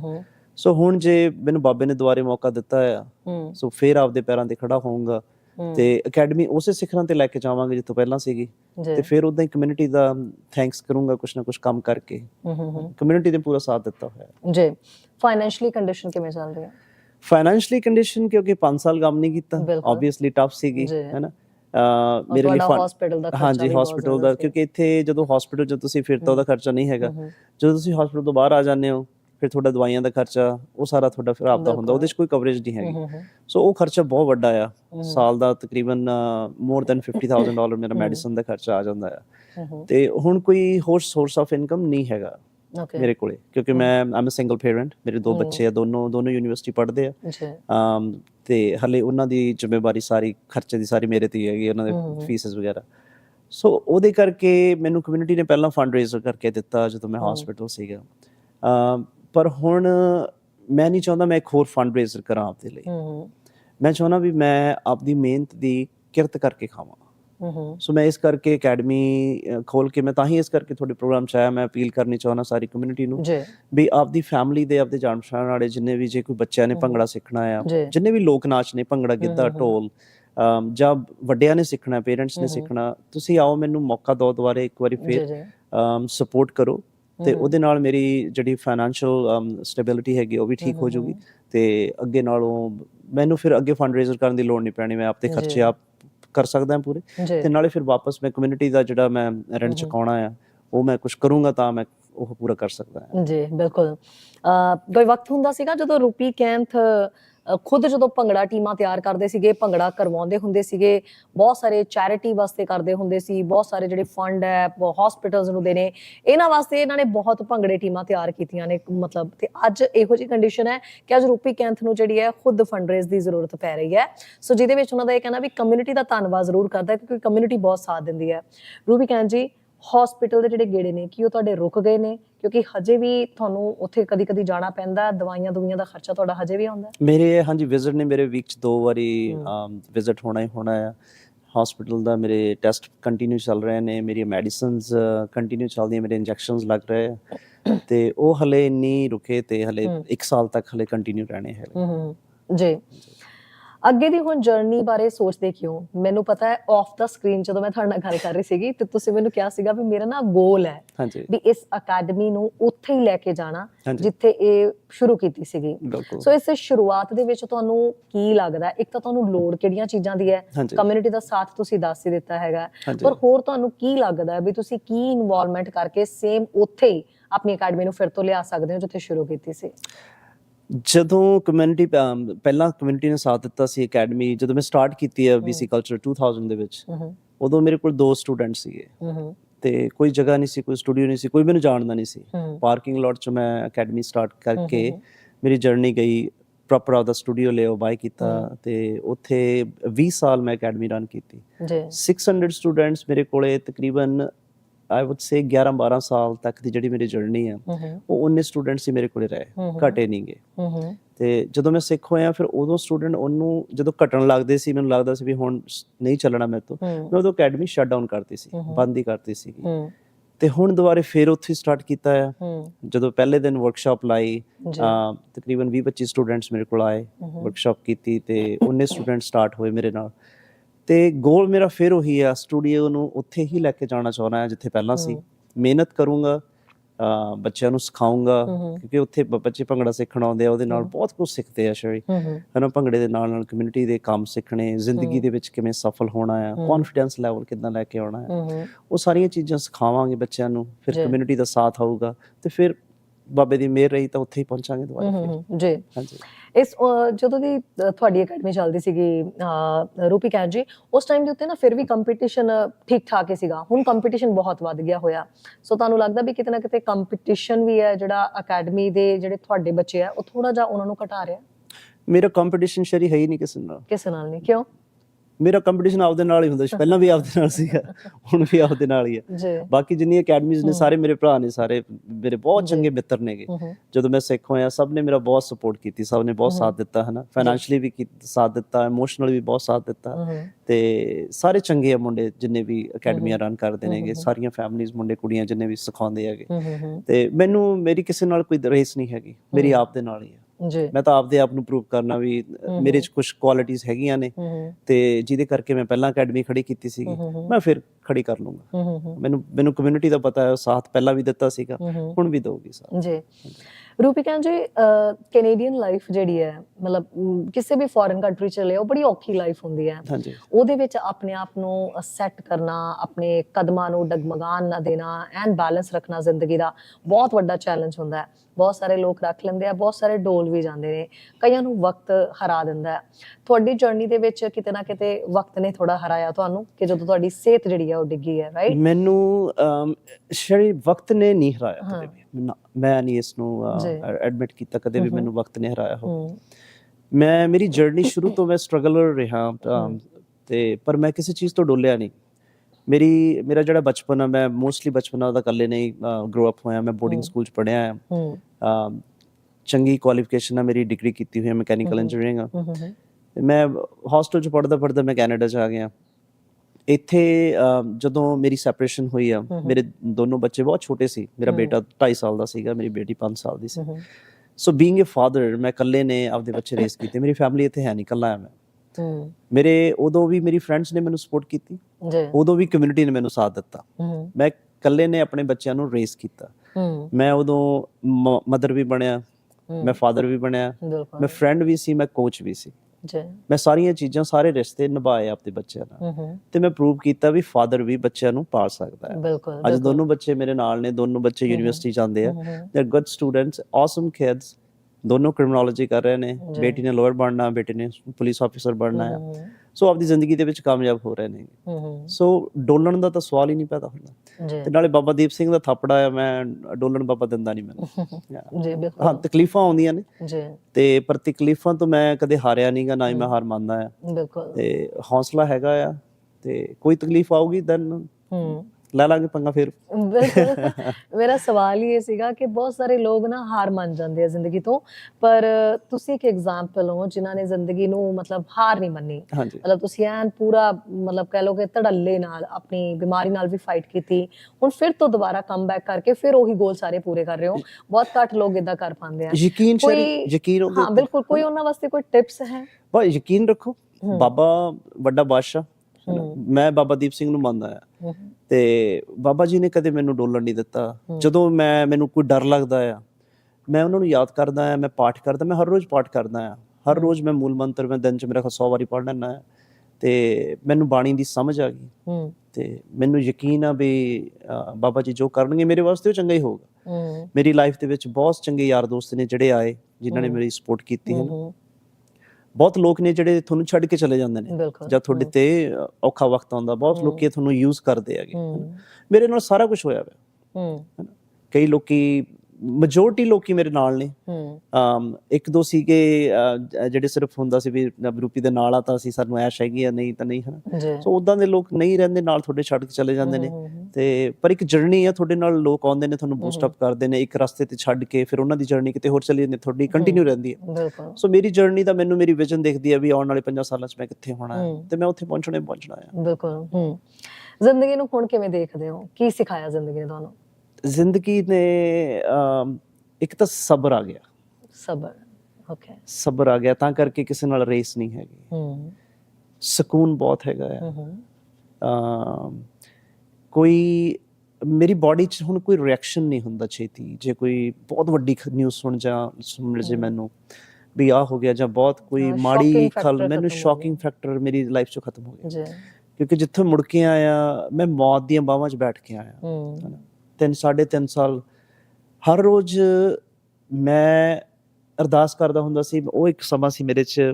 ਸੋ ਹੁਣ ਜੇ ਮੈਨੂੰ ਬਾਬੇ ਨੇ ਦੁਬਾਰੇ ਮੌਕਾ ਦਿੱਤਾ ਆ ਸੋ ਫੇਰ ਆਪਦੇ ਪੈਰਾਂ ਤੇ ਖੜਾ ਹੋਊਂਗਾ ਤੇ ਅਕੈਡਮੀ ਉਸੇ ਸਿਖਰਾਂ ਤੇ ਲੈ ਕੇ ਜਾਵਾਂਗੇ ਜਿੱਥੋਂ ਪਹਿਲਾਂ ਸੀਗੀ। ਤੇ ਫਿਰ ਉਦਾਂ ਹੀ ਕਮਿਊਨਿਟੀ ਦਾ ਥੈਂਕਸ ਕਰੂੰਗਾ ਕੁਛ ਨਾ ਕੁਛ ਕੰਮ ਕਰਕੇ। ਕਮਿਊਨਿਟੀ ਨੇ ਪੂਰਾ ਸਾਥ ਦਿੱਤਾ ਹੋਇਆ। ਹੈ ਜੀ। ਫਾਈਨੈਂਸ਼ੀਅਲੀ ਕੰਡੀਸ਼ਨ ਕਿਵੇਂ ਚੱਲ ਰਹੀ ਹੈ? ਫਾਈਨੈਂਸ਼ੀਅਲੀ ਕੰਡੀਸ਼ਨ ਕਿਉਂਕਿ 5 ਸਾਲ ਕੰਮ ਨਹੀਂ ਕੀਤਾ। ਆਬਵੀਅਸਲੀ ਟਫ ਸੀਗੀ। ਹੈਨਾ ਮੇਰੇ ਲਈ ਹਸਪੀਟਲ ਦਾ ਖਰਚਾ ਹਾਂਜੀ ਹਸਪੀਟਲ ਦਾ। ਕਿਉਂਕਿ ਇੱਥੇ ਜਦੋਂ ਹਸਪੀਟਲ ਜਦੋਂ ਤੁਸੀਂ ਫਿਰ ਤਾਂ ਉਹਦਾ ਖਰਚਾ ਨਹੀਂ ਹੈਗਾ। ਜਦੋਂ ਤੁਸੀਂ ਹਸਪੀਟਲ ਤੋਂ ਬਾਹਰ ਆ ਜਾਂਦੇ ਹੋ ਫਿਰ ਤੁਹਾਡਾ ਦਵਾਈਆਂ ਦਾ ਖਰਚਾ ਉਹ ਸਾਰਾ ਤੁਹਾਡਾ ਫਿਰ ਆਪਦਾ ਹੁੰਦਾ। ਉਹਦੇ 'ਚ ਕੋਈ ਕਵਰੇਜ ਨਹੀਂ ਹੈਗੀ ਸੋ ਉਹ ਖਰਚਾ ਬਹੁਤ ਵੱਡਾ ਆ ਸਾਲ ਦਾ ਤਕਰੀਬਨ ਮੋਰ ਦੈਨ 50000 ਡਾਲਰ ਮੇਰਾ। ਮੈਡੀਸਨ ਦਾ ਖਰਚਾ ਆ ਜਾਂਦਾ ਆ ਤੇ ਹੁਣ ਕੋਈ ਹੋਰ ਸੋਰਸ ਆਫ ਇਨਕਮ ਨਹੀਂ ਹੈਗਾ ਮੇਰੇ ਕੋਲੇ ਕਿਉਂਕਿ। ਮੈਂ ਆਮ ਅ ਸਿੰਗਲ ਪੇਰੈਂਟ ਮੇਰੇ ਦੋ। ਬੱਚੇ ਆ ਦੋਨੋਂ ਦੋਨੋਂ ਯੂਨੀਵਰਸਿਟੀ ਪੜ੍ਹਦੇ ਆ ਤੇ ਹਲੇ ਉਹਨਾਂ ਦੀ ਜ਼ਿੰਮੇਵਾਰੀ ਸਾਰੀ ਖਰਚੇ ਦੀ ਸਾਰੀ ਮੇਰੇ ਤੇ ਹੀ ਹੈਗੀ ਉਹਨਾਂ। ਦੇ ਫੀਸਸ ਵਗੈਰਾ ਸੋ ਉਹਦੇ ਕਰਕੇ ਮੈਨੂੰ ਕਮਿਊਨਿਟੀ ਨੇ ਪਹਿਲਾਂ ਫੰਡ ਰੇਜ਼ਰ ਕਰਕੇ ਦਿੱਤਾ ਜਦੋਂ ਮੈਂ। ਹਸਪੀਟਲ ਸੀਗਾ ਪਰ ਹੁਣ ਮੈਂ ਨਹੀਂ ਚਾਹੁੰਦਾ ਮੈਂ ਇੱਕ ਹੋਰ ਫੰਡ ਰੇਜ਼ਰ ਕਰਾਂ ਆਪਦੇ ਲਈ ਮੈਂ ਚਾਹੁੰਦਾ ਵੀ ਮੈਂ ਆਪਦੀ ਮਿਹਨਤ ਦੀ ਕਿਰਤ ਕਰਕੇ ਖਾਵਾਂ ਸੋ ਮੈਂ ਇਸ ਕਰਕੇ ਅਕੈਡਮੀ ਖੋਲ ਕੇ ਮੈਂ ਤਾਂ ਹੀ ਇਸ ਕਰਕੇ ਤੁਹਾਡੇ ਪ੍ਰੋਗਰਾਮ ਚ ਆਇਆ ਮੈਂ ਅਪੀਲ ਕਰਨੀ ਚਾਹੁੰਦਾ ਸਾਰੀ ਕਮਿਊਨਿਟੀ ਨੂੰ ਵੀ ਆਪਦੀ ਫੈਮਿਲੀ ਦੇ ਆਪਦੇ ਜਾਣ ਪਛਾਣ ਵਾਲੇ ਜਿੰਨੇ ਵੀ ਜੇ ਕੋਈ ਬੱਚਿਆਂ ਨੇ। ਭੰਗੜਾ ਸਿੱਖਣਾ ਆ। ਜਿੰਨੇ ਵੀ ਲੋਕ ਨਾਚ ਨੇ ਭੰਗੜਾ ਗਿੱਧਾ। ਢੋਲ ਜਾਂ ਵੱਡਿਆਂ ਨੇ ਸਿੱਖਣਾ ਪੇਰੈਂਟਸ ਨੇ। ਸਿੱਖਣਾ ਤੁਸੀਂ ਆਓ ਮੈਨੂੰ ਮੌਕਾ ਦਿਓ ਦੁਬਾਰੇ ਇੱਕ ਵਾਰੀ ਫਿਰ ਸਪੋਰਟ ਕਰੋ ਤੇ। ਉਹਦੇ ਨਾਲ ਮੇਰੀ ਜਿਹੜੀ ਫਾਈਨੈਂਸ਼ੀਅਲ ਸਟੇਬਿਲਿਟੀ ਹੈਗੀ ਉਹ ਵੀ ਠੀਕ ਹੋ ਜਾਊਗੀ। ਤੇ ਅੱਗੇ ਨਾਲੋਂ ਮੈਨੂੰ ਫਿਰ ਅੱਗੇ ਫੰਡ ਰੇਜ਼ਰ ਕਰਨ ਦੀ ਲੋੜ ਨਹੀਂ ਪੈਣੀ। ਮੈਂ ਆਪਦੇ। ਖਰਚੇ ਆਪ ਕਰ ਸਕਦਾ ਹਾਂ ਪੂਰੇ ਤੇ ਨਾਲੇ ਫਿਰ ਵਾਪਸ ਮੈਂ ਕਮਿਊਨਿਟੀ ਦਾ ਜਿਹੜਾ ਮੈਂ ਹਮ। ਚੁਕਾਉਣਾ ਆ ਉਹ ਮੈਂ ਕੁਝ ਕਰੂੰਗਾ ਤਾਂ ਮੈਂ ਉਹ ਪੂਰਾ ਕਰ ਸਕਦਾ। ਹਾਂ ਜੀ ਬਿਲਕੁਲ। ਅ ਕੋਈ ਵਕਤ ਹੁੰਦਾ ਸੀਗਾ ਜਦੋਂ ਰੂਪੀ ਕੈਂਥ ਖੁਦ ਜਦੋਂ ਭੰਗੜਾ ਟੀਮਾਂ ਤਿਆਰ ਕਰਦੇ ਸੀਗੇ, ਭੰਗੜਾ ਕਰਵਾਉਂਦੇ ਹੁੰਦੇ ਸੀਗੇ, ਬਹੁਤ ਸਾਰੇ ਚੈਰਿਟੀ ਵਾਸਤੇ ਕਰਦੇ ਹੁੰਦੇ ਸੀ, ਬਹੁਤ ਸਾਰੇ ਜਿਹੜੇ ਫੰਡ ਹੈ ਹਸਪੀਟਲਸ ਨੂੰ ਦੇਣੇ, ਇਹਨਾਂ ਵਾਸਤੇ ਇਹਨਾਂ ਨੇ ਬਹੁਤ ਭੰਗੜੇ ਟੀਮਾਂ ਤਿਆਰ ਕੀਤੀਆਂ ਨੇ, ਮਤਲਬ ਤੇ ਅੱਜ ਇਹੋ ਜਿਹੀ ਕੰਡੀਸ਼ਨ ਹੈ ਕਿ ਅੱਜ ਰੂਪੀ ਕੈਂਥ ਨੂੰ ਜਿਹੜੀ ਹੈ ਖੁਦ ਫੰਡਰੇਜ਼ ਦੀ ਜ਼ਰੂਰਤ ਪੈ ਰਹੀ ਹੈ। ਸੋ ਜਿਹਦੇ ਵਿੱਚ ਉਹਨਾਂ ਦਾ ਇਹ ਕਹਿਣਾ ਵੀ ਕਮਿਊਨਿਟੀ ਦਾ ਧੰਨਵਾਦ ਜ਼ਰੂਰ ਕਰਦਾ ਕਿਉਂਕਿ ਕਮਿਊਨਿਟੀ ਬਹੁਤ ਸਾਥ ਦਿੰਦੀ ਹੈ। ਰੂਪੀ ਕੈਂਥ ਜੀ ਹਸਪੀਟਲ ਦੇ ਜਿਹੜੇ ਗੇੜੇ ਨੇ ਕੀ ਉਹ ਤੁਹਾਡੇ ਰੁਕ ਗਏ ਨੇ ਕਿਉਂਕਿ ਹਜੇ ਵੀ ਤੁਹਾਨੂੰ ਉੱਥੇ ਕਦੀ-ਕਦੀ ਜਾਣਾ ਪੈਂਦਾ ਦਵਾਈਆਂ ਦੁਵੀਆਂ ਦਾ ਖਰਚਾ ਤੁਹਾਡਾ ਹਜੇ ਵੀ ਆਉਂਦਾ? ਮੇਰੇ ਹਾਂਜੀ ਵਿਜ਼ਿਟ ਨੇ ਮੇਰੇ ਵੀਕ ਚ ਦੋ ਵਾਰੀ। ਵਿਜ਼ਿਟ ਹੋਣਾ ਹੀ ਹੋਣਾ ਆ ਹਸਪੀਟਲ ਦਾ ਮੇਰੇ ਟੈਸਟ ਕੰਟੀਨਿਊ ਚੱਲ ਰਹੇ ਨੇ ਮੇਰੀ ਮੈਡੀਸਿਨਸ ਕੰਟੀਨਿਊ ਚੱਲਦੀਆਂ ਮੇਰੇ ਇੰਜੈਕਸ਼ਨਸ ਲੱਗ ਰਹੇ ਆ ਤੇ ਉਹ ਹਲੇ ਇੰਨੀ ਰੁਕੇ ਤੇ ਹਲੇ ਹਮ। 1 ਸਾਲ ਤੱਕ ਹਲੇ ਕੰਟੀਨਿਊ ਰਹਿਣੇ ਹੂੰ ਜੀ ਅੱਗੇ ਦੀ ਹੁਣ ਜਰਨੀ ਬਾਰੇ ਸੋਚਦੇ ਕਿਉਂ? ਮੈਨੂੰ ਪਤਾ ਹੈ ਆਫ ਦਾ ਸਕਰੀਨ ਜਦੋਂ ਮੈਂ ਤੁਹਾਡੇ ਨਾਲ ਗੱਲ ਕਰ ਰਹੀ ਸੀਗੀ ਤੇ ਤੁਸੀਂ ਮੈਨੂੰ ਕਿਹਾ ਸੀਗਾ ਵੀ ਮੇਰਾ ਨਾ ਗੋਲ ਹੈ ਵੀ ਇਸ ਅਕੈਡਮੀ ਨੂੰ ਉੱਥੇ ਹੀ ਲੈ ਕੇ ਜਾਣਾ ਜਿੱਥੇ ਇਹ ਸ਼ੁਰੂ ਕੀਤੀ ਸੀਗੀ। ਸੋ ਇਸ ਸ਼ੁਰੂਆਤ ਦੇ ਵਿੱਚ ਤੁਹਾਨੂੰ ਕੀ ਲੱਗਦਾ? ਇੱਕ ਤਾਂ ਤੁਹਾਨੂੰ ਲੋੜ ਕਿਹੜੀਆਂ ਚੀਜ਼ਾਂ ਦੀ ਹੈ? ਕਮਿਊਨਿਟੀ ਦਾ ਸਾਥ ਤੁਸੀਂ ਦੱਸ ਹੀ ਦਿੱਤਾ ਹੈਗਾ ਪਰ ਹੋਰ ਤੁਹਾਨੂੰ ਕੀ ਲੱਗਦਾ ਹੈ ਵੀ ਤੁਸੀਂ ਕੀ ਇਨਵੋਲਵਮੈਂਟ ਕਰਕੇ ਸੇਮ ਉੱਥੇ ਹੀ ਆਪਣੀ ਅਕੈਡਮੀ ਨੂੰ ਫਿਰ ਤੋਂ ਲਿਆ ਸਕਦੇ ਹੋ ਜਿੱਥੇ ਸ਼ੁਰੂ ਕੀਤੀ ਸੀ? ਜਦੋਂ ਕਮਿਊਨਿਟੀ ਪਹਿਲਾਂ ਕਮਿਊਨਿਟੀ ਨੇ ਸਾਥ ਦਿੱਤਾ ਸੀ ਅਕੈਡਮੀ ਜਦੋਂ ਮੈਂ ਸਟਾਰਟ ਕੀਤੀ ਹੈ BC ਕਲਚਰ 2000 ਦੇ ਵਿੱਚ ਉਦੋਂ ਮੇਰੇ ਕੋਲ ਦੋ ਸਟੂਡੈਂਟ ਸੀਗੇ। ਤੇ ਕੋਈ ਜਗ੍ਹਾ ਨਹੀਂ ਸੀ ਕੋਈ ਸਟੂਡੀਓ ਨਹੀਂ ਸੀ ਕੋਈ ਮੈਨੂੰ ਜਾਣਦਾ ਨਹੀਂ ਸੀ। ਪਾਰਕਿੰਗ ਲੋਟ 'ਚ ਮੈਂ ਅਕੈਡਮੀ ਸਟਾਰਟ ਕਰਕੇ। ਮੇਰੀ ਜਰਨੀ ਗਈ ਪ੍ਰੋਪਰ ਆਪਦਾ ਸਟੂਡੀਓ ਲਿਓ ਬਾਈ ਕੀਤਾ। ਤੇ ਉੱਥੇ 20 ਸਾਲ ਮੈਂ ਅਕੈਡਮੀ ਰਨ ਕੀਤੀ। ਜੀ। 600 ਸਟੂਡੈਂਟਸ ਮੇਰੇ ਕੋਲੇ ਤਕਰੀਬਨ ਆਈ ਊਡ ਸੇ 11 12 ਸਾਲ ਤੱਕ ਦੀ ਜਿਹੜੀ ਮੇਰੀ ਜਰਨੀ ਆ ਉਹ ਉਹਨੇ ਸਟੂਡੈਂਟਸ ਹੀ ਮੇਰੇ ਕੋਲੇ ਰਹੇ। ਘਟੇ ਨਹੀਂਗੇ ਤੇ ਜਦੋਂ ਮੈਂ ਸਿੱਖ ਹੋਇਆ ਫਿਰ ਉਦੋਂ ਸਟੂਡੈਂਟ ਉਹਨੂੰ ਜਦੋਂ ਘਟਣ ਲੱਗਦੇ ਸੀ ਮੈਨੂੰ ਲੱਗਦਾ ਸੀ ਵੀ ਹੁਣ ਨਹੀਂ ਚੱਲਣਾ ਮੇਰੇ ਤੋਂ ਮੈਂ ਉਦੋਂ ਅਕੈਡਮੀ ਸ਼ਟ ਡਾਊਨ ਕਰਤੀ ਸੀ। ਬੰਦ ਹੀ ਕਰਤੀ ਸੀ ਤੇ ਹੁਣ ਦੁਬਾਰੇ ਫੇਰ ਉੱਥੇ ਸਟਾਰਟ ਕੀਤਾ ਆ। ਜਦੋਂ ਪਹਿਲੇ ਦਿਨ ਵਰਕਸ਼ਾਪ ਲਾਈ ਤਕਰੀਬਨ 20 25 ਸਟੂਡੈਂਟਸ ਮੇਰੇ ਕੋਲ ਆਏ। ਵਰਕਸ਼ਾਪ ਕੀਤੀ ਤੇ ਉਹਨੇ ਸਟੂਡੈਂਟ ਸਟਾਰਟ ਹੋਏ ਮੇਰੇ ਨਾਲ। ਤੇ ਗੋਲ ਮੇਰਾ ਫਿਰ ਉਹੀ ਆ ਸਟੂਡੀਓ ਨੂੰ ਉੱਥੇ ਹੀ ਲੈ ਕੇ ਜਾਣਾ ਚਾਹੁੰਦਾ ਹਾਂ ਜਿੱਥੇ ਪਹਿਲਾਂ ਸੀ। ਮਿਹਨਤ ਕਰੂੰਗਾ ਬੱਚਿਆਂ ਨੂੰ ਸਿਖਾਉਂਗਾ। ਕਿਉਂਕਿ ਉੱਥੇ ਬੱਚੇ ਭੰਗੜਾ ਸਿੱਖਣ ਆਉਂਦੇ ਆ ਉਹਦੇ ਨਾਲ। ਬਹੁਤ ਕੁਝ ਸਿੱਖਦੇ ਆ ਸ਼ਰੀ ਹਨਾ ਭੰਗੜੇ ਦੇ ਨਾਲ ਨਾਲ ਕਮਿਊਨਿਟੀ ਦੇ ਕੰਮ ਸਿੱਖਣੇ ਜ਼ਿੰਦਗੀ। ਦੇ ਵਿੱਚ ਕਿਵੇਂ ਸਫਲ ਹੋਣਾ ਆ। ਕੌਨਫੀਡੈਂਸ ਲੈਵਲ ਕਿੱਦਾਂ ਲੈ ਕੇ ਆਉਣਾ ਹੂੰ ਉਹ ਸਾਰੀਆਂ ਚੀਜ਼ਾਂ ਸਿਖਾਵਾਂਗੇ ਬੱਚਿਆਂ ਨੂੰ ਫਿਰ। ਕਮਿਊਨਿਟੀ ਦਾ ਸਾਥ ਆਊਗਾ ਤੇ ਫਿਰ ਬਾਬੇ ਦੀ ਮਿਹਰ ਰਹੀ ਤਾਂ ਉੱਥੇ ਹੀ ਪਹੁੰਚਾਂਗੇ ਦੁਬਾਰਾ ਫਿਰ ਜੀ ਹਾਂਜੀ ਇਸ ਜਦੋਂ ਦੀ ਤੁਹਾਡੀ ਅਕੈਡਮੀ ਚੱਲਦੀ ਸੀਗੀ ਰੂਪੀ ਕੈਨ ਜੀ ਉਸ ਟਾਈਮ ਦੇ ਉੱਤੇ ਨਾ ਫਿਰ ਵੀ ਕੰਪੀਟੀਸ਼ਨ ਠੀਕ ਠਾਕ ਹੀ ਸੀਗਾ। ਹੁਣ ਕੰਪੀਟੀਸ਼ਨ ਬਹੁਤ ਵੱਧ ਗਿਆ ਹੋਇਆ। ਸੋ ਤੁਹਾਨੂੰ ਲੱਗਦਾ ਵੀ ਕਿਤੇ ਨਾ ਕਿਤੇ ਕੰਪੀਟੀਸ਼ਨ ਵੀ ਹੈ ਜਿਹੜਾ ਅਕੈਡਮੀ ਦੇ ਜਿਹੜੇ ਤੁਹਾਡੇ ਬੱਚੇ ਆ ਉਹ ਥੋੜਾ ਜਿਹਾ ਉਹਨਾਂ ਨੂੰ ਘਟਾ ਰਿਹਾ? ਮੇਰਾ ਕੰਪੀਟੀਸ਼ਨ ਸ਼ਰੀ ਹੈ ਹੀ ਨਹੀਂ ਕਿਸੇ ਨਾਲ। ਕਿਸੇ ਨਾਲ ਨਹੀਂ। ਕਿਉਂ? ਮੇਰਾ ਕੰਪੀਟੀਸ਼ਨ ਆਪਦੇ ਨਾਲ ਹੀ ਹੁੰਦਾ ਸੀ। ਪਹਿਲਾਂ ਵੀ ਆਪਦੇ ਨਾਲ ਸੀਗਾ ਹੁਣ ਵੀ ਆਪਦੇ ਨਾਲ ਹੀ ਹੈ ਬਾਕੀ ਜਿੰਨੀ ਅਕੈਡਮੀਜ਼ ਨੇ। ਸਾਰੇ ਮੇਰੇ ਭਰਾ ਨੇ ਸਾਰੇ ਮੇਰੇ ਬਹੁਤ। ਚੰਗੇ ਮਿੱਤਰ ਨੇਗੇ। ਜਦੋਂ ਮੈਂ ਸਿੱਖ ਹੋਇਆ ਸਭ ਨੇ ਮੇਰਾ ਬਹੁਤ ਸਪੋਰਟ ਕੀਤੀ ਸਭ ਨੇ ਬਹੁਤ। ਸਾਥ ਦਿੱਤਾ ਹਨਾ। ਫਾਈਨੈਂਸ਼ੀਅਲੀ ਵੀ ਸਾਥ ਦਿੱਤਾ ਇਮੋਸ਼ਨਲੀ ਵੀ ਬਹੁਤ ਸਾਥ ਦਿੱਤਾ। ਤੇ ਸਾਰੇ ਚੰਗੇ ਆ ਮੁੰਡੇ ਜਿੰਨੇ ਵੀ ਅਕੈਡਮੀਆਂ ਰਨ ਕਰਦੇ ਨੇਗੇ। ਸਾਰੀਆਂ ਫੈਮਿਲੀਆਂ ਮੁੰਡੇ ਕੁੜੀਆਂ ਜਿੰਨੇ ਵੀ ਸਿਖਾਉਂਦੇ ਹੈਗੇ। ਤੇ ਮੈਨੂੰ ਮੇਰੀ ਕਿਸੇ ਨਾਲ ਕੋਈ ਰੇਸ ਨਹੀਂ ਹੈਗੀ। ਮੇਰੀ। ਆਪ ਦੇ ਨਾਲ ਹੀ ਹੈ ਜੀ। ਮੈਂ ਤਾਂ ਆਪਦੇ ਆਪ ਨੂੰ ਪ੍ਰੂਵ ਕਰਨਾ ਵੀ। ਮੇਰੇ 'ਚ ਕੁਝ ਕੁਆਲਿਟੀਆਂ ਹੈਗੀਆਂ ਨੇ ਤੇ ਜਿਹਦੇ ਕਰਕੇ ਮੈਂ ਪਹਿਲਾਂ ਅਕੈਡਮੀ ਖੜੀ ਕੀਤੀ ਸੀਗੀ ਮੈਂ ਫਿਰ ਖੜੀ ਕਰ ਲੂੰਗਾ। ਮੈਨੂੰ ਮੈਨੂੰ ਕਮਿਊਨਿਟੀ ਦਾ ਪਤਾ ਹੈ ਸਾਥ ਪਹਿਲਾਂ ਵੀ ਦਿੱਤਾ ਸੀਗਾ ਹੁਣ ਵੀ ਦਊਗੀ ਸਾਥ। ਜੀ। ਰੂਪਿਕਾ ਜੀ ਕੈਨੇਡੀਅਨ ਲਾਈਫ ਜਿਹੜੀ ਹੈ ਮਤਲਬ ਕਿਸੇ ਵੀ ਫੋਰਨ ਕੰਟਰੀ ਚ ਲਿਓ ਬੜੀ ਔਖੀ ਲਾਈਫ ਹੁੰਦੀ ਹੈ। ਉਹਦੇ ਵਿੱਚ ਆਪਣੇ ਆਪ ਨੂੰ ਸੈੱਟ ਕਰਨਾ ਆਪਣੇ ਕਦਮਾਂ ਨੂੰ ਡਗਮਗਾਣ ਨਾ ਦੇਣਾ ਐਂਡ ਬੈਲੈਂਸ ਰੱਖਣਾ ਜ਼ਿੰਦਗੀ ਦਾ ਬਹੁਤ ਵੱਡਾ ਚੈਲੰਜ ਹੁੰਦਾ ਹੈ। ਬਹੁਤ ਸਾਰੇ ਲੋਕ ਰੱਖ ਲੈਂਦੇ ਆ ਬਹੁਤ ਸਾਰੇ ਡੋਲ ਵੀ ਜਾਂਦੇ ਨੇ ਕਈਆਂ ਨੂੰ ਵਕਤ ਹਰਾ ਦਿੰਦਾ ਤੁਹਾਡੀ ਜਰਨੀ ਦੇ ਵਿੱਚ ਕਿਤੇ ਨਾ ਕਿਤੇ ਵਕਤ ਨੇ ਥੋੜਾ ਹਰਾਇਆ ਤੁਹਾਨੂੰ ਕਿ ਜਦੋਂ ਤੁਹਾਡੀ ਸਿਹਤ ਜਿਹੜੀ ਹੈ ਉਹ ਡਿੱਗੀ ਹੈ ਰਾਈਟ ਮੈਨੂੰ ਸ਼ਰੀ ਵਕਤ ਨੇ ਨਹੀਂ ਹਰਾਇਆ। ਕਦੇ ਵੀ ਮੈਂ ਨਹੀਂ ਇਸ ਨੂੰ। ਐਡਮਿਟ ਕੀਤਾ ਕਦੇ ਵੀ। ਮੈਨੂੰ ਵਕਤ ਨੇ ਹਰਾਇਆ ਹੋ ਮੈਂ ਮੇਰੀ ਜਰਨੀ ਸ਼ੁਰੂ ਤੋਂ <coughs> ਮੈਂ ਸਟਰਗਲਰ ਰਿਹਾ। ਤੇ ਪਰ ਮੈਂ ਕਿਸੇ ਚੀਜ਼ ਤੋਂ ਡੋਲਿਆ ਨਹੀਂ ਮੇਰੀ ਮੇਰਾ ਜਿਹੜਾ ਬਚਪਨ ਆ ਮੈਂ ਮੋਸਟਲੀ ਬਚਪਨ ਉਹਦਾ ਇਕੱਲੇ ਨਹੀਂ ਗਰੋ ਅਪ ਹੋਇਆ। ਮੈਂ ਬੋਰਡਿੰਗ। ਸਕੂਲ ਚ ਪੜ੍ਹਿਆ ਆ। ਹੂੰ। ਚੰਗੀ ਕੁਆਲੀਫਿਕੇਸ਼ਨ ਆ ਮੇਰੀ ਡਿਗਰੀ ਕੀਤੀ ਹੋਈ ਹੈ। ਮੈਕੈਨੀਕਲ। ਇੰਜੀਨੀਅਰਿੰਗ ਆ ਮੈਂ ਹੌਸਟਲ ਚ ਪੜਦਾ ਪੜਦਾ ਮੈਂ ਕੈਨੇਡਾ ਚ ਆ ਗਿਆ। ਇੱਥੇ ਜਦੋਂ ਮੇਰੀ ਸੈਪਰੇਸ਼ਨ ਹੋਈ ਆ। ਮੇਰੇ ਦੋਨੋਂ ਬੱਚੇ ਬਹੁਤ ਛੋਟੇ ਸੀ। ਮੇਰਾ। ਬੇਟਾ 2.5 ਸਾਲ ਦਾ ਸੀਗਾ ਮੇਰੀ ਬੇਟੀ 5 ਸਾਲ ਦੀ ਸੀ। ਸੋ ਬੀਇੰਗ ਅ ਫਾਦਰ ਮੈਂ ਇਕੱਲੇ ਨੇ ਆਪਦੇ ਬੱਚੇ ਰੇਸ ਕੀਤੇ। ਮੇਰੀ ਫੈਮਿਲੀ ਇੱਥੇ ਹੈ ਨਹੀਂ ਇਕੱਲਾ ਆ ਮੈਂ। ਮੇਰੇ ਉਦੋਂ ਵੀ ਮੇਰੀ ਫਰੈਂਡਸ ਨੇ ਮੈਨੂੰ ਸਪੋਰਟ ਕੀਤੀ। ਜੀ। ਉਦੋਂ ਵੀ ਕਮਿਊਨਿਟੀ ਨੇ ਮੈਨੂੰ ਸਾਥ ਦਿੱਤਾ। ਮੈਂ ਇਕੱਲੇ ਨੇ ਆਪਣੇ ਬੱਚਿਆਂ ਨੂੰ ਰੇਸ ਕੀਤਾ। ਮੈਂ ਉਦੋਂ ਮਦਰ ਵੀ ਬਣਿਆ। ਮੈਂ ਫਾਦਰ ਵੀ ਬਣਿਆ। ਮੈਂ ਫਰੈਂਡ ਵੀ ਸੀ ਮੈਂ ਕੋਚ ਵੀ ਸੀ। ਜੀ। ਮੈਂ ਸਾਰੀਆਂ ਚੀਜ਼ਾਂ ਸਾਰੇ ਰਿਸ਼ਤੇ ਨਿਭਾਏ ਆਪਣੇ ਬੱਚਿਆਂ ਨਾਲ। ਤੇ ਮੈਂ ਪ੍ਰੂਵ ਕੀਤਾ ਵੀ ਫਾਦਰ ਵੀ ਬੱਚਿਆਂ ਨੂੰ ਪਾਲ ਸਕਦਾ ਹੈ। ਅੱਜ। ਦੋਨੋਂ ਬੱਚੇ ਮੇਰੇ ਨਾਲ ਨੇ ਦੋਨੋਂ ਬੱਚੇ। ਯੂਨੀਵਰਸਿਟੀ ਜਾਂਦੇ ਆ। They are good students awesome kids ਦੋਨੋਂ ਕ੍ਰਿਮੀਨੋਲੋਜੀ ਕਰ ਰਹੇ ਨੇ। ਬੇਟੀ ਨੇ ਲਾਇਰ ਬਣਨਾ ਬੇਟੇ ਨੇ ਪੁਲਿਸ ਆਫੀਸਰ ਬਣਨਾ ਹੈ ਹੂੰ, ਸੋ ਆਪਦੀ ਜ਼ਿੰਦਗੀ ਦੇ ਵਿੱਚ ਕਾਮਯਾਬ ਹੋ ਰਹੇ ਨੇ ਹੂੰ, ਹੂੰ, ਸੋ ਡੋਲਣ ਦਾ ਤਾਂ ਸਵਾਲ ਹੀ ਨਹੀਂ ਪੈਦਾ ਹੁੰਦਾ ਤੇ ਨਾਲੇ ਬਾਬਾ ਦੀਪ ਸਿੰਘ ਦਾ ਥਾਪੜਾ ਆ ਮੈਂ ਡੋਲਣ ਬਾਬਾ ਦਿੰਦਾ ਨਹੀਂ ਮੈਨੂੰ. ਜੀ ਹਾਂ ਬਿਲਕੁਲ ਤਕਲੀਫਾਂ ਆਉਂਦੀਆਂ ਨੇ ਜੀ ਤੇ ਪਰ ਤਕਲੀਫਾਂ ਤੋਂ ਮੈਂ ਕਦੇ ਹਾਰਿਆ ਨਹੀਂਗਾ ਨਾ ਹੀ ਮੈਂ। ਹਾਰ ਮੰਨਦਾ ਆ ਬਿਲਕੁਲ ਤੇ ਹੌਸਲਾ ਹੈਗਾ ਆ ਤੇ ਕੋਈ ਤਕਲੀਫ ਆਊਗੀ ਦੈਨ ਹੂੰ ਲੈ ਲਾਂਗੇ ਪੰਗਾ ਫਿਰ। <laughs> ਮੇਰਾ ਸਵਾਲ ਇਹ ਸੀਗਾ ਕਿ ਬਹੁਤ ਸਾਰੇ ਲੋਕ ਨਾ ਹਾਰ ਮੰਨ ਜਾਂਦੇ ਆ ਜ਼ਿੰਦਗੀ ਤੋਂ ਪਰ ਤੁਸੀਂ ਇੱਕ ਐਗਜ਼ਾਮਪਲ ਹੋ ਜਿਨ੍ਹਾਂ ਨੇ ਜ਼ਿੰਦਗੀ ਨੂੰ ਮਤਲਬ ਹਾਰ ਨਹੀਂ ਮੰਨੀ। ਮਤਲਬ ਤੁਸੀਂ ਐਨ ਪੂਰਾ ਮਤਲਬ ਕਹਿ ਲਓ ਕਿ ਧੜੱਲੇ ਨਾਲ ਆਪਣੀ ਬਿਮਾਰੀ ਨਾਲ ਵੀ ਫਾਈਟ ਕੀਤੀ ਹੁਣ ਫਿਰ ਤੋਂ ਦੁਬਾਰਾ ਕਮਬੈਕ ਕਰਕੇ ਫਿਰ ਉਹੀ ਗੋਲ ਸਾਰੇ ਪੂਰੇ ਕਰ ਰਹੇ ਹੋ। ਬਹੁਤ ਘੱਟ ਲੋਕ ਇਦਾਂ ਕਰ ਪਾਉਂਦੇ ਆ। ਯਕੀਨ ਯਕੀਨ ਹਾਂ। ਬਿਲਕੁਲ। ਕੋਈ ਉਹਨਾਂ ਵਾਸਤੇ ਕੋਈ ਟਿਪਸ ਹੈ? ਬਸ ਯਕੀਨ ਰੱਖੋ। ਬਾਬਾ ਵੱਡਾ ਬਾਦਸ਼ਾਹ। ਮੈਂ ਬਾਬਾ ਦੀਪ ਸਿੰਘ ਨੂੰ ਮੰਨਦਾ ਆ। ਹੂੰ, ਤੇ ਬਾਬਾ ਜੀ ਨੇ ਕਦੇ ਮੈਨੂੰ ਡੋਲਣ ਨਹੀਂ ਦਿੱਤਾ। ਜਦੋਂ ਮੈਂ ਮੈਨੂੰ ਕੋਈ ਡਰ ਲੱਗਦਾ ਆ ਮੈਂ ਉਹਨਾਂ ਨੂੰ ਯਾਦ ਕਰਦਾ ਆ ਮੈਂ ਪਾਠ ਕਰਦਾ ਮੈਂ ਹਰ ਰੋਜ਼ ਪਾਠ ਕਰਦਾ ਆ। ਹਰ। ਰੋਜ਼ ਮੈਂ ਮੂਲ ਮੰਤਰ ਮੈਂ ਦਿਨ ਚ ਮੇਰਾ 100 ਵਾਰੀ ਪੜ੍ਹ ਲੈਂਦਾ ਆ। ਤੇ ਮੈਨੂੰ ਬਾਣੀ ਦੀ ਸਮਝ ਆ ਗਈ। ਹੂੰ। ਤੇ ਮੈਨੂੰ ਯਕੀਨ ਆ ਵੀ ਬਾਬਾ ਜੀ ਜੋ ਕਰਨਗੇ ਮੇਰੇ ਵਾਸਤੇ ਉਹ ਚੰਗਾ ਹੀ ਹੋਊਗਾ। ਹੂੰ। ਮੇਰੀ ਲਾਈਫ ਦੇ ਵਿੱਚ ਬਹੁਤ ਚੰਗੇ ਯਾਰ ਦੋਸਤ ਨੇ ਜਿਹੜੇ ਆਏ ਜਿਨ੍ਹਾਂ ਨੇ। ਮੇਰੀ ਸਪੋਰਟ ਕੀਤੀ ਹੈ। ਹੂੰ। ਬਹੁਤ ਲੋਕ ਨੇ ਜਿਹੜੇ ਤੁਹਾਨੂੰ ਛੱਡ ਕੇ ਚਲੇ ਜਾਂਦੇ ਨੇ ਜਦ ਤੁਹਾਡੇ ਤੇ ਔਖਾ ਵਕਤ ਆਉਂਦਾ ਬਹੁਤ। ਲੋਕੀ ਤੁਹਾਨੂੰ ਯੂਜ਼ ਕਰਦੇ ਹੈਗੇ ਹੂੰ। ਮੇਰੇ ਨਾਲ ਸਾਰਾ ਕੁਝ ਹੋਇਆ ਵਾ। ਹੂੰ। ਕਈ ਲੋਕੀ ਮੈਜੋਰਟੀ ਲੋਕੀ ਮੇਰੇ ਨਾਲ ਨੇ। ਹੂੰ। ਅਮ ਇੱਕ ਦੋ ਸੀਗੇ ਜਿਹੜੇ ਸਿਰਫ ਹੁੰਦਾ ਸੀ ਵੀ ਰੂਪੀ ਦੇ ਨਾਲ ਆ ਤਾਂ ਅਸੀਂ ਸਾਨੂੰ ਐਸ਼ ਹੈਗੀ ਆ ਨਹੀਂ ਤਾਂ ਨਹੀਂ ਹਨਾ। ਜੀ। ਸੋ ਉਦਾਂ ਦੇ ਲੋਕ ਨਹੀਂ ਰਹਿੰਦੇ ਨਾਲ ਤੁਹਾਡੇ ਛੱਡ ਕੇ ਚਲੇ ਜਾਂਦੇ ਨੇ। ਹੂੰ, ਹੂੰ, ਤੇ ਪਰ ਇੱਕ ਜਰਨੀ ਆ ਤੁਹਾਡੇ ਨਾਲ ਲੋਕ ਆਉਂਦੇ ਨੇ ਤੁਹਾਨੂੰ ਬੂਸਟ ਅਪ ਕਰਦੇ ਨੇ ਇੱਕ ਰਸਤੇ ਤੇ ਛੱਡ ਕੇ ਫਿਰ ਉਹਨਾਂ ਦੀ ਜਰਨੀ ਕਿਤੇ ਹੋਰ ਚਲੀ ਜਾਂਦੀ ਤੁਹਾਡੀ ਕੰਟੀਨਿਊ ਰਹਿੰਦੀ ਹੈ ਬਿਲਕੁਲ। ਸੋ ਮੇਰੀ ਜਰਨੀ ਦਾ ਮੈਨੂੰ ਮੇਰੀ ਵਿਜ਼ਨ ਦਿਖਦੀ ਹੈ ਵੀ ਆਉਣ ਵਾਲੇ 5 ਸਾਲਾਂ 'ਚ ਮੈਂ ਕਿੱਥੇ ਹੋਣਾ ਹੈ। ਹਮ। ਤੇ ਮੈਂ ਉੱਥੇ ਪਹੁੰਚਣਾ ਹੀ ਪਹੁੰਚਣਾ ਹੈ ਬਿਲਕੁਲ ਹੂੰ। ਜ਼ਿੰਦਗੀ ਨੂੰ ਹੁਣ ਕਿਵੇਂ ਦੇਖਦੇ ਹੋ? ਕੀ ਸਿਖਾਇਆ ਜ਼ਿੰਦਗੀ ਨੇ ਤੁਹਾਨੂੰ? ਜ਼ਿੰਦਗੀ ਨੇ ਇੱਕ ਤਾਂ ਸਬਰ ਆ ਗਿਆ। ਸਬਰ ਓਕੇ ਸਬਰ ਆ ਗਿਆ ਤਾਂ ਕਰਕੇ ਕਿਸੇ ਨਾਲ ਰੇਸ ਨਹੀਂ ਹੈਗੀ। ਹੂੰ। ਸਕੂਨ ਬਹੁਤ ਹੈਗਾ ਆ। ਹੂੰ ਕੋਈ ਮੇਰੀ ਬਾਡੀ 'ਚ ਹੁਣ ਕੋਈ ਰਿਐਕਸ਼ਨ ਨਹੀਂ ਹੁੰਦਾ ਛੇਤੀ। ਜੇ ਕੋਈ ਬਹੁਤ ਵੱਡੀ ਨਿਊਜ਼ ਸੁਣ ਜਾ ਸੁਣ ਮਿਲ ਜੇ। ਮੈਨੂੰ ਵੀ ਆ ਹੋ ਗਿਆ ਜਾਂ ਬਹੁਤ ਕੋਈ ਮਾੜੀ ਖਲ ਮੈਨੂੰ ਸ਼ੌਕਿੰਗ ਫੈਕਟਰ ਮੇਰੀ ਲਾਈਫ 'ਚੋਂ ਖਤਮ ਹੋ ਗਿਆ। ਜੀ। ਕਿਉਂਕਿ ਜਿੱਥੇ ਮੁੜ ਕੇ ਆਇਆ ਮੈਂ ਮੌਤ ਦੀਆਂ ਬਾਹਾਂ 'ਚ ਬੈਠ ਕੇ ਆਇਆ। ਹੂੰ। ਤਿੰਨ ਸਾਢੇ ਤਿੰਨ ਸਾਲ ਹਰ ਰੋਜ਼ ਮੈਂ ਅਰਦਾਸ ਕਰਦਾ ਹੁੰਦਾ ਸੀ ਉਹ ਇੱਕ ਸਮਾਂ ਸੀ ਮੇਰੇ 'ਚ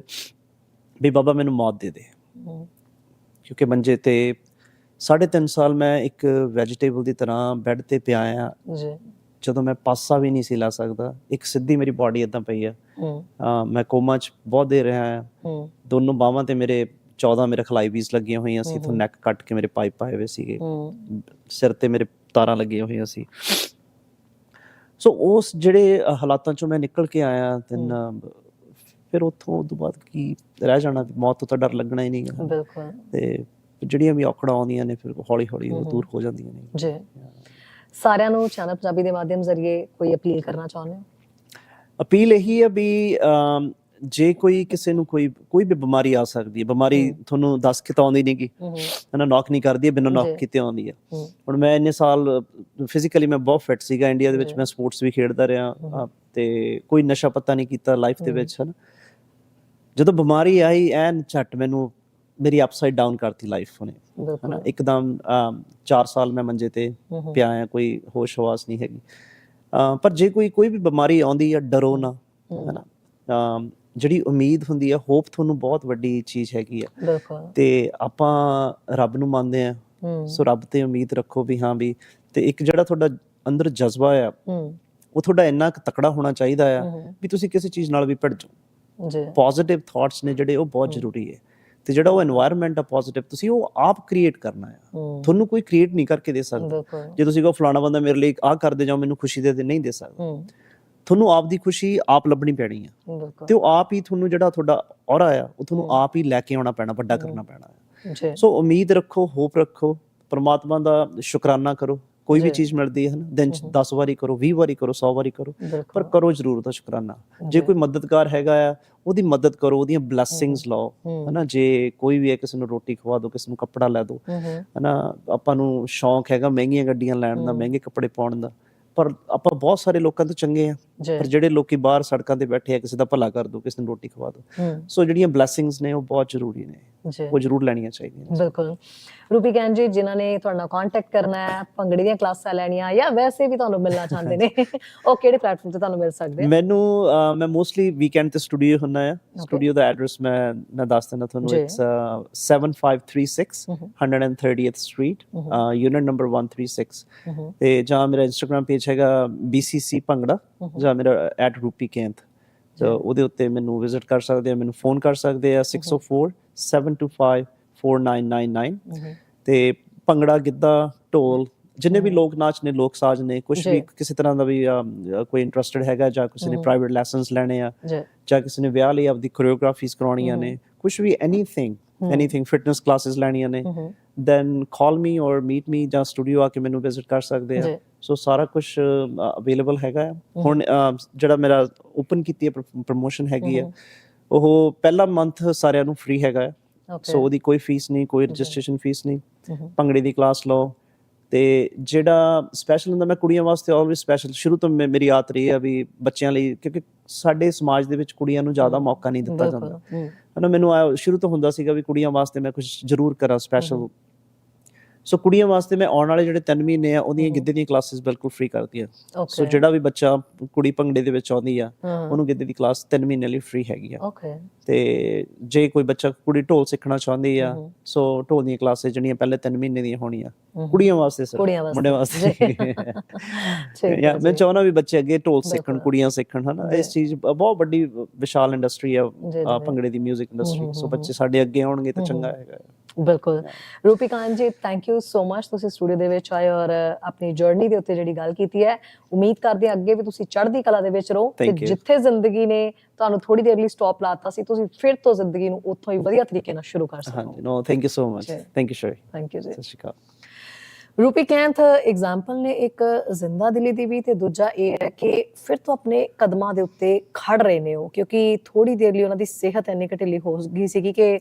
ਵੀ ਬਾਬਾ ਮੈਨੂੰ ਮੌਤ ਦੇ ਦੇ। ਕਿਉਂਕਿ ਮੰਜੇ ਤੇ ਸਾਢੇ ਤਿੰਨ ਸਾਲ ਮੈਂ ਇੱਕ ਵੈਜੀਟੇਬਲ ਦੀ ਤਰ੍ਹਾਂ ਬੈੱਡ ਤੇ ਪਿਆ ਆ। ਜੀ। ਜਦੋਂ ਮੈਂ ਪਾਸਾ ਵੀ ਨਹੀਂ ਸੀ ਲਾ ਸਕਦਾ ਇੱਕ ਸਿੱਧੀ ਮੇਰੀ ਬਾਡੀ ਇਦਾਂ ਪਈ ਆ। ਮੈਂ ਕੋਮਾ 'ਚ ਬਹੁਤ ਦੇਰ ਰਿਹਾ ਆ। ਦੋਨੋਂ ਬਾਹਾਂ ਤੇ ਮੇਰੇ 14 ਮੇਰੇ ਖਲਾਈ ਵੀਜ਼ ਲੱਗੀਆਂ ਹੋਈਆਂ ਸੀ ਤੋਂ। ਨੈਕ ਕੱਟ ਕੇ ਮੇਰੇ ਪਾਈਪ ਪਾਏ ਹੋਏ ਸੀਗੇ। ਸਿਰ ਤੇ ਮੇਰੇ ਤਾਰਾਂ ਲੱਗੀਆਂ ਹੋਈਆਂ ਸੀ। ਸੋ ਉਸ ਜਿਹੜੇ ਹਾਲਾਤਾਂ ਚੋਂ ਮੈਂ ਨਿਕਲ ਕੇ ਆਇਆ ਤਿੰਨ ਫਿਰ ਉੱਥੋਂ ਤੋਂ ਬਾਅਦ ਕੀ ਰਹਿ ਜਾਣਾ ਮੌਤ ਤੋਂ ਤਾਂ ਡਰ ਲੱਗਣਾ ਹੀ ਨਹੀਂ ਬਿਲਕੁਲ। ਤੇ ਜਿਹੜੀਆਂ ਵੀ ਔਕੜਾਂ ਆਉਂਦੀਆਂ ਨੇ ਫਿਰ ਹੌਲੀ ਹੌਲੀ ਉਹ। ਦੂਰ ਹੋ ਜਾਂਦੀਆਂ ਨੇ। ਜੀ। ਸਾਰਿਆਂ ਨੂੰ ਚੈਨਲ ਪੰਜਾਬੀ ਦੇ ਮਾਧਿਅਮ ਜ਼ਰੀਏ ਕੋਈ ਅਪੀਲ ਕਰਨਾ ਚਾਹੁੰਦੇ ਹੋ? ਅਪੀਲ ਇਹੀ ਹੈ ਵੀ ਜੇ ਕੋਈ ਕਿਸੇ ਨੂੰ ਕੋਈ ਕੋਈ ਵੀ ਬਿਮਾਰੀ ਆ ਸਕਦੀ ਹੈ ਬਿਮਾਰੀ। ਤੁਹਾਨੂੰ ਦੱਸ ਕੇ ਤਾਂ ਆਉਂਦੀ ਨਹੀਂ ਗੀ ਹੂੰ। ਹਨਾ ਨੌਕ ਨਹੀਂ ਕਰਦੀ ਬਿਨਾਂ। ਨੌਕ ਕੀਤੇ ਆਉਂਦੀ ਹੈ। ਹੁਣ ਮੈਂ ਇੰਨੇ ਸਾਲ ਫਿਜ਼ੀਕਲੀ ਮੈਂ ਬਹੁਤ ਫਿਟ ਸੀਗਾ ਇੰਡੀਆ ਦੇ ਵਿੱਚ। ਮੈਂ ਸਪੋਰਟਸ ਵੀ ਖੇਡਦਾ ਰਿਹਾ ਤੇ ਕੋਈ ਨਸ਼ਾ ਪੱਤਾ ਨਹੀਂ ਕੀਤਾ ਲਾਈਫ ਦੇ। ਵਿੱਚ ਹਨ। ਜਦੋਂ ਬਿਮਾਰੀ ਆਈ ਐਨ ਝੱਟ ਮੈਨੂੰ ਮੇਰੀ ਅਪਸਾਈਡ ਡਾਊਨ ਕਰਤੀ ਲਾਈਫ ਉਹਨੇ ਹਨਾ। ਇੱਕਦਮ 4 ਸਾਲ ਮੈਂ ਮੰਜੇ ਤੇ ਪਿਆ ਆ ਕੋਈ ਹੋਸ਼ ਹਵਾਸ ਨਹੀਂ ਹੈਗੀ। ਪਰ ਜੇ ਕੋਈ ਕੋਈ ਵੀ ਬਿਮਾਰੀ ਆਉਂਦੀ ਆ ਡਰੋ ਨਾ ਹਨਾ। ਜਿਹੜੀ ਉਮੀਦ ਹੁੰਦੀ ਆ ਹੋਪ ਤੁਹਾਨੂੰ ਬਹੁਤ ਵੱਡੀ ਚੀਜ਼ ਹੈਗੀ ਆ। ਤੇ ਆਪਾਂ ਰੱਬ ਨੂੰ ਮੰਨਦੇ ਆ। ਸੋ ਰੱਬ ਤੇ ਉਮੀਦ ਰੱਖੋ ਵੀ ਹਾਂ ਵੀ ਤੇ ਇੱਕ ਜਿਹੜਾ ਤੁਹਾਡਾ ਅੰਦਰ ਜਜ਼ਬਾ ਆ ਉਹ ਤੁਹਾਡਾ ਇੰਨਾ ਤਕੜਾ ਹੋਣਾ ਚਾਹੀਦਾ ਆ ਵੀ ਤੁਸੀਂ ਕਿਸੇ ਚੀਜ਼ ਨਾਲ ਵੀ ਭਿੜ ਜਾਓ ਜੀ। ਪੋਜ਼ਿਟਿਵ ਥਾਟਸ ਨੇ ਜਿਹੜੇ ਉਹ ਬਹੁਤ ਜ਼ਰੂਰੀ ਹੈ। ਤੇ ਜਿਹੜਾ ਉਹ এনवायरमेंट ਆ ਪੋਜ਼ਿਟਿਵ ਤੁਸੀਂ ਉਹ ਆਪ ਕ੍ਰੀਏਟ ਕਰਨਾ ਆ। ਤੁਹਾਨੂੰ ਕੋਈ ਕ੍ਰੀਏਟ ਨਹੀਂ ਕਰਕੇ ਦੇ ਸਕਦਾ। ਜੇ ਤੁਸੀਂ ਕਹੋ ਫਲਾਣਾ ਬੰਦਾ ਮੇਰੇ ਲਈ ਆਹ ਕਰਦੇ ਜਾਓ ਮੈਨੂੰ ਖੁਸ਼ੀ ਦੇ ਦੇ ਨਹੀਂ ਦੇ ਸਕਦਾ। ਤੁਹਾਨੂੰ ਆਪ ਦੀ ਖੁਸ਼ੀ ਆਪ ਲੱਭਣੀ ਪੈਣੀ ਆ। ਤੇ ਉਹ ਆਪ ਹੀ ਤੁਹਾਨੂੰ ਜਿਹੜਾ ਤੁਹਾਡਾ ਔਰਾ ਆ ਉਹ ਤੁਹਾਨੂੰ। ਆਪ ਹੀ ਲੈ ਕੇ ਆਉਣਾ ਪੈਣਾ ਵੱਡਾ। ਕਰਨਾ ਪੈਣਾ ਜੀ। ਸੋ ਉਮੀਦ ਰੱਖੋ ਹੋਪ ਰੱਖੋ ਪ੍ਰਮਾਤਮਾ ਦਾ ਸ਼ੁਕਰਾਨਾ ਕਰੋ। ਕੋਈ ਵੀ। ਚੀਜ਼ ਮਿਲਦੀ ਹੈ ਨਾ ਦਿਨ ਚ ਹਮ। 10 ਵਾਰੀ ਕਰੋ 20 ਵਾਰੀ ਕਰੋ 100 ਵਾਰੀ ਕਰੋ ਪਰ ਕਰੋ ਜ਼ਰੂਰ ਉਹਦਾ ਸ਼ੁਕਰਾਨਾ। ਜੇ। ਕੋਈ ਮਦਦਗਾਰ ਹੈਗਾ ਆ ਉਹਦੀ ਮਦਦ ਕਰੋ ਉਹਦੀਆਂ ਬਲੇਸਿੰਗਸ ਲਓ। ਹੂੰ, ਹਨਾ ਜੇ ਕੋਈ ਵੀ ਹੈ ਕਿਸੇ ਨੂੰ ਰੋਟੀ ਖਵਾ ਦਿਓ ਕਿਸੇ ਨੂੰ ਕੱਪੜਾ ਲੈ ਦਿਓ ਹੂੰ, ਹੂੰ, ਹਨਾ ਆਪਾਂ ਨੂੰ ਸ਼ੌਂਕ ਹੈਗਾ ਮਹਿੰਗੀਆਂ ਗੱਡੀਆਂ ਲੈਣ ਦਾ। ਮਹਿੰਗੇ ਕੱਪੜੇ ਪਾਉਣ ਦਾ। ਪਰ ਆਪਾਂ ਬਹੁਤ ਸਾਰੇ ਲੋਕਾਂ ਤੋਂ ਚੰਗੇ ਆ। ਪਰ ਜਿਹੜੇ ਲੋਕੀ ਬਾਹਰ ਸੜਕਾਂ ਤੇ ਬੈਠੇ ਆ ਕਿਸੇ ਦਾ ਭਲਾ ਕਰ ਦਿਓ ਕਿਸੇ ਨੂੰ ਰੋਟੀ ਖਵਾ ਹੂੰ। ਸੋ ਜਿਹੜੀਆਂ ਬਲੇਸਿੰਗਸ ਨੇ ਉਹ ਬਹੁਤ ਜ਼ਰੂਰੀ ਨੇ। ਉਹ ਜ਼ਰੂਰ ਲੈਣੀਆਂ ਚਾਹੀਦੀਆਂ ਬਿਲਕੁਲ। ਰੂਪੀ ਕਹਿਣ ਜੀ ਜਿਨ੍ਹਾਂ ਨੇ ਤੁਹਾਡੇ ਨਾਲ ਕੰਟੈਕਟ ਕਰਨਾ ਹੈ ਭੰਗੜੇ ਦੀਆਂ ਕਲਾਸਾਂ ਲੈਣੀਆਂ ਜਾਂ ਵੈਸੇ ਵੀ ਤੁਹਾਨੂੰ ਮਿਲਣਾ ਚਾਹੁੰਦੇ ਨੇ <laughs> ਉਹ ਕਿਹੜੇ ਪਲੇਟਫਾਰਮ ਤੇ ਤੁਹਾਨੂੰ ਮਿਲ ਸਕਦੇ ਮੈਨੂੰ ਮੈਂ ਮੋਸਟਲੀ ਵੀਕਐਂਡ ਤੇ ਸਟੂਡੀਓ ਹੁੰਦਾ ਆ। ਸਟੂਡੀਓ ਦਾ ਐਡਰੈਸ ਮੈਂ ਮੈਂ ਦੱਸ ਦਿੰਦਾ ਤੁਹਾਨੂੰ। ਇਟਸ 7536 ਹੂੰ, 130th ਸਟਰੀਟ ਹੂੰ, ਯੂਨਿਟ ਨੰਬਰ 136 ਹੂੰ, ਹੂੰ, ਤੇ ਜਾਂ ਮੇਰਾ ਇੰਸਟਾਗ੍ਰam ਪੇਜ ਹੈਗਾ BCC ਭੰਗੜਾ ਹੂੰ, ਜਾਂ ਮੇਰਾ @rupikent। ਸੋ ਉਹਦੇ ਉੱਤੇ ਮੈਨੂੰ ਵਿਜ਼ਿਟ ਕਰ ਸਕਦੇ ਆ ਮੈਨੂੰ ਫੋਨ ਕਰ ਸਕਦੇ ਆ 604 725 4999 ਹੂੰ, ਤੇ ਭੰਗੜਾ ਗਿੱਧਾ ਢੋਲ ਜਿੰਨੇ ਵੀ ਹਮ। ਲੋਕ ਨਾਚ ਨੇ ਲੋਕ ਸਾਜ਼ ਨੇ ਕੁਝ। ਵੀ ਕਿਸੇ ਤਰ੍ਹਾਂ ਦਾ ਵੀ ਕੋਈ ਇੰਟਰਸਟਿਡ ਹੈਗਾ ਜਾਂ ਕਿਸੇ ਨੇ। ਪ੍ਰਾਈਵੇਟ ਲੈਸਨਸ ਲੈਣੇ ਆ ਜੀ ਕਿਸੇ ਨੇ ਵਿਆਹ ਲਈ ਆਪਦੀ ਕੋਰੀਓਗ੍ਰਾਫੀਜ਼ ਕਰਾਉਣੀਆਂ ਨੇ ਕੁਝ ਵੀ ਐਨੀਥਿੰਗ। ਐਨੀਥਿੰਗ ਫਿਟਨੈਸ ਕਲਾਸਿਸ ਲੈਣੀਆਂ ਨੇ then call me or meet me ਜਾਂ ਸਟੂਡੀਓ ਆ ਕੇ ਮੈਨੂੰ ਵਿਜ਼ਿਟ ਕਰ ਸਕਦੇ ਆ ਸੋ ਸਾਰਾ ਕੁਝ ਅਵੇਲੇਬਲ ਹੈਗਾ ਆ। ਹੁਣ ਜਿਹੜਾ ਮੇਰਾ ਓਪਨ ਕੀਤੀ ਹੈ ਪ੍ਰੋਮੋਸ਼ਨ ਹੈਗੀ ਹੂੰ, ਉਹ ਪਹਿਲਾ ਮੰਥ ਸਾਰਿਆਂ ਨੂੰ ਫ੍ਰੀ ਹੈਗਾ ਸੋ ਉਹਦੀ ਕੋਈ ਫੀਸ ਨਹੀਂ ਕੋਈ. ਰਜਿਸਟ੍ਰੇਸ਼ਨ ਫੀਸ ਨਹੀਂ। ਹੂੰ, ਭੰਗੜੇ ਦੀ ਕਲਾਸ ਲਓ। ਤੇ ਜਿਹੜਾ ਸਪੈਸ਼ਲ ਹੁੰਦਾ ਮੈਂ ਕੁੜੀਆਂ ਵਾਸਤੇ ਆਲਵੇਸ ਸਪੈਸ਼ਲ ਸ਼ੁਰੂ ਤੋਂ ਮੇਰੀ ਆਦਤ ਰਹੀ ਹੈ ਵੀ ਬੱਚਿਆਂ ਲਈ ਕਿਉਂਕਿ ਸਾਡੇ ਸਮਾਜ ਦੇ ਵਿੱਚ ਕੁੜੀਆਂ ਨੂੰ ਜ਼ਿਆਦਾ ਹਮ, ਮੌਕਾ ਨਹੀਂ ਦਿੱਤਾ ਜਾਂਦਾ। ਹੂੰ, ਹਨਾ ਮੈਨੂੰ ਆ- ਸ਼ੁਰੂ ਤੋਂ ਹੁੰਦਾ ਸੀਗਾ ਵੀ ਕੁੜੀਆਂ ਵਾਸਤੇ ਮੈਂ ਕੁਝ ਜ਼ਰੂਰ ਕਰਾਂ ਸਪੈਸ਼ਲ। ਸੋ ਕੁੜੀਆਂ ਵਾਸਤੇ ਮੈਂ ਆਉਣ ਵਾਲੇ ਜਿਹੜੇ 3 ਮਹੀਨੇ ਆ ਉਹਦੀਆਂ ਗਿੱਧੇ ਦੀਆਂ ਕਲਾਸਿਸ ਬਿਲਕੁਲ ਫ੍ਰੀ ਕਰਤੀਆਂ ਸੋ ਜਿਹੜਾ ਵੀ ਬੱਚਾ ਕੁੜੀ ਭੰਗੜੇ ਦੇ ਵਿੱਚ ਆਉਂਦੀ ਆ ਉਹਨੂੰ ਗਿੱਧੇ ਦੀ ਕਲਾਸ 3 ਮਹੀਨੇ ਲਈ ਫ੍ਰੀ ਹੈਗੀ ਆ ਓਕੇ ਤੇ ਜੇ ਕੋਈ ਬੱਚਾ ਕੁੜੀ ਢੋਲ ਸਿੱਖਣਾ ਚਾਹੁੰਦੀ ਆ। ਸੋ ਢੋਲ ਦੀਆਂ ਕਲਾਸਿਸ ਜਿਹੜੀਆਂ ਪਹਿਲੇ 3 ਮਹੀਨੇ ਦੀਆਂ ਹੋਣੀਆਂ। ਕੁੜੀਆਂ ਵਾਸਤੇ ਵਾਸਤੇ। ਮੁੰਡੇ ਵਾਸਤੇ <laughs> ਠੀਕ ਯਾ ਹੈ <laughs> ਮੈਂ। ਚਾਹੁੰਦਾ ਵੀ ਬੱਚੇ ਅੱਗੇ ਢੋਲ ਸਿੱਖਣ। ਕੁੜੀਆਂ ਸਿੱਖਣ ਹਨਾ ਇਸ ਚੀਜ਼ ਬਹੁਤ ਵੱਡੀ ਵਿਸ਼ਾਲ ਇੰਡਸਟਰੀ ਆ। ਭੰਗੜੇ ਦੀ 뮤직 ਇੰਡਸਟਰੀ ਸੋ ਬੱਚੇ ਸਾਡੇ ਅੱਗੇ ਆਉਣਗੇ ਤਾਂ ਚੰਗਾ। ਹੈਗਾ ਬਿਲਕੁਲ। Rupi Kant ji thank you so much ਤੁਸੀਂ ਸਟੂਡੀਓ ਦੇ ਵਿੱਚ ਆਏ ਔਰ ਆਪਣੀ ਜਰਨੀ ਦੇ ਉੱਤੇ ਜਿਹੜੀ ਗੱਲ ਕੀਤੀ ਹੈ ਉਮੀਦ ਕਰਦੇ ਹਾਂ ਅੱਗੇ ਵੀ ਤੁਸੀਂ ਚੜ੍ਹਦੀ ਕਲਾ ਦੇ ਵਿੱਚ ਰਹੋ ਤੇ. ਜਿੱਥੇ ਜ਼ਿੰਦਗੀ ਨੇ ਤੁਹਾਨੂੰ ਥੋੜੀ ਦੇਰ ਲਈ ਸਟਾਪ ਲਾਤਾ ਸੀ ਤੁਸੀਂ ਫਿਰ ਤੋਂ ਜ਼ਿੰਦਗੀ ਨੂੰ ਉੱਥੋਂ ਹੀ ਵਧੀਆ ਤਰੀਕੇ ਨਾਲ ਸ਼ੁਰੂ ਕਰ ਸਕੋ। ਹਾਂਜੀ no thank you so much. Thank you Shri thank you ji. ਸਤਿ ਸ਼੍ਰੀ ਅਕਾਲ। ਰੂਪੀ ਕੈਂਥ ਐਗਜ਼ਾਮਪਲ ਨੇ ਇੱਕ ਜ਼ਿੰਦਾ ਦਿਲੀ ਦੀ ਵੀ ਤੇ ਦੂਜਾ ਇਹ ਹੈ ਕਿ ਫਿਰ ਤੋਂ ਆਪਣੇ ਕਦਮਾਂ ਦੇ ਉੱਤੇ ਖੜ ਰਹੇ ਨੇ ਉਹ, ਕਿਉਂਕਿ ਥੋੜੀ ਦੇਰ ਲਈ ਉਹਨਾਂ ਦੀ ਸਿਹਤ ਇੰਨੀ ਘਟੀਲੀ ਹੋ ਗਈ ਸੀਗੀ ਕਿ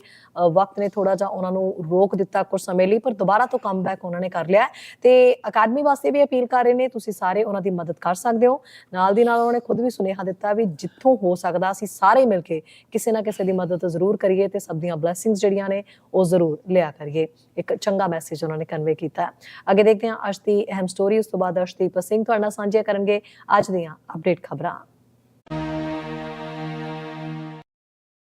ਵਕਤ ਨੇ ਥੋੜਾ ਜਿਹਾ ਉਹਨਾਂ ਨੂੰ ਰੋਕ ਦਿੱਤਾ ਕੁਝ ਸਮੇਂ ਲਈ, ਪਰ ਦੁਬਾਰਾ ਤੋਂ ਕਮਬੈਕ ਉਹਨਾਂ ਨੇ ਕਰ ਲਿਆ ਹੈ। ਤੇ ਅਕਾਦਮੀ ਵਾਸਤੇ ਵੀ ਅਪੀਲ ਕਰ ਰਹੇ ਨੇ, ਤੁਸੀਂ ਸਾਰੇ ਉਹਨਾਂ ਦੀ ਮਦਦ ਕਰ ਸਕਦੇ ਹੋ। ਨਾਲ ਦੀ ਨਾਲ ਉਹਨਾਂ ਨੇ ਖੁਦ ਵੀ ਸੁਨੇਹਾ ਦਿੱਤਾ ਵੀ ਜਿੱਥੋਂ ਹੋ ਸਕਦਾ ਅਸੀਂ ਸਾਰੇ ਮਿਲ ਕੇ ਕਿਸੇ ਨਾ ਕਿਸੇ ਦੀ ਮਦਦ ਜ਼ਰੂਰ ਕਰੀਏ ਤੇ ਸਭ ਦੀਆਂ ਬਲੇਸਿੰਗਸ ਜਿਹੜੀਆਂ ਨੇ ਉਹ ਜ਼ਰੂਰ ਲਿਆ ਕਰੀਏ। ਇੱਕ ਚੰਗਾ ਮੈਸੇਜ ਉਹਨਾਂ ਨੇ ਕਨਵੇ ਕੀਤਾ ਅੱਗੇ ਦੇਖਦੇ ਹਾਂ ਅੱਜ ਦੀ ਅਹਿਮ ਸਟੋਰੀ ਉਸ ਤੋਂ ਬਾਅਦ ਅਰਸ਼ਦੀਪ ਸਿੰਘ ਤੁਹਾਡੇ ਨਾਲ ਸਾਂਝੀਆਂ ਕਰਨਗੇ ਅੱਜ ਦੀਆਂ ਅਪਡੇਟ ਖਬਰਾਂ।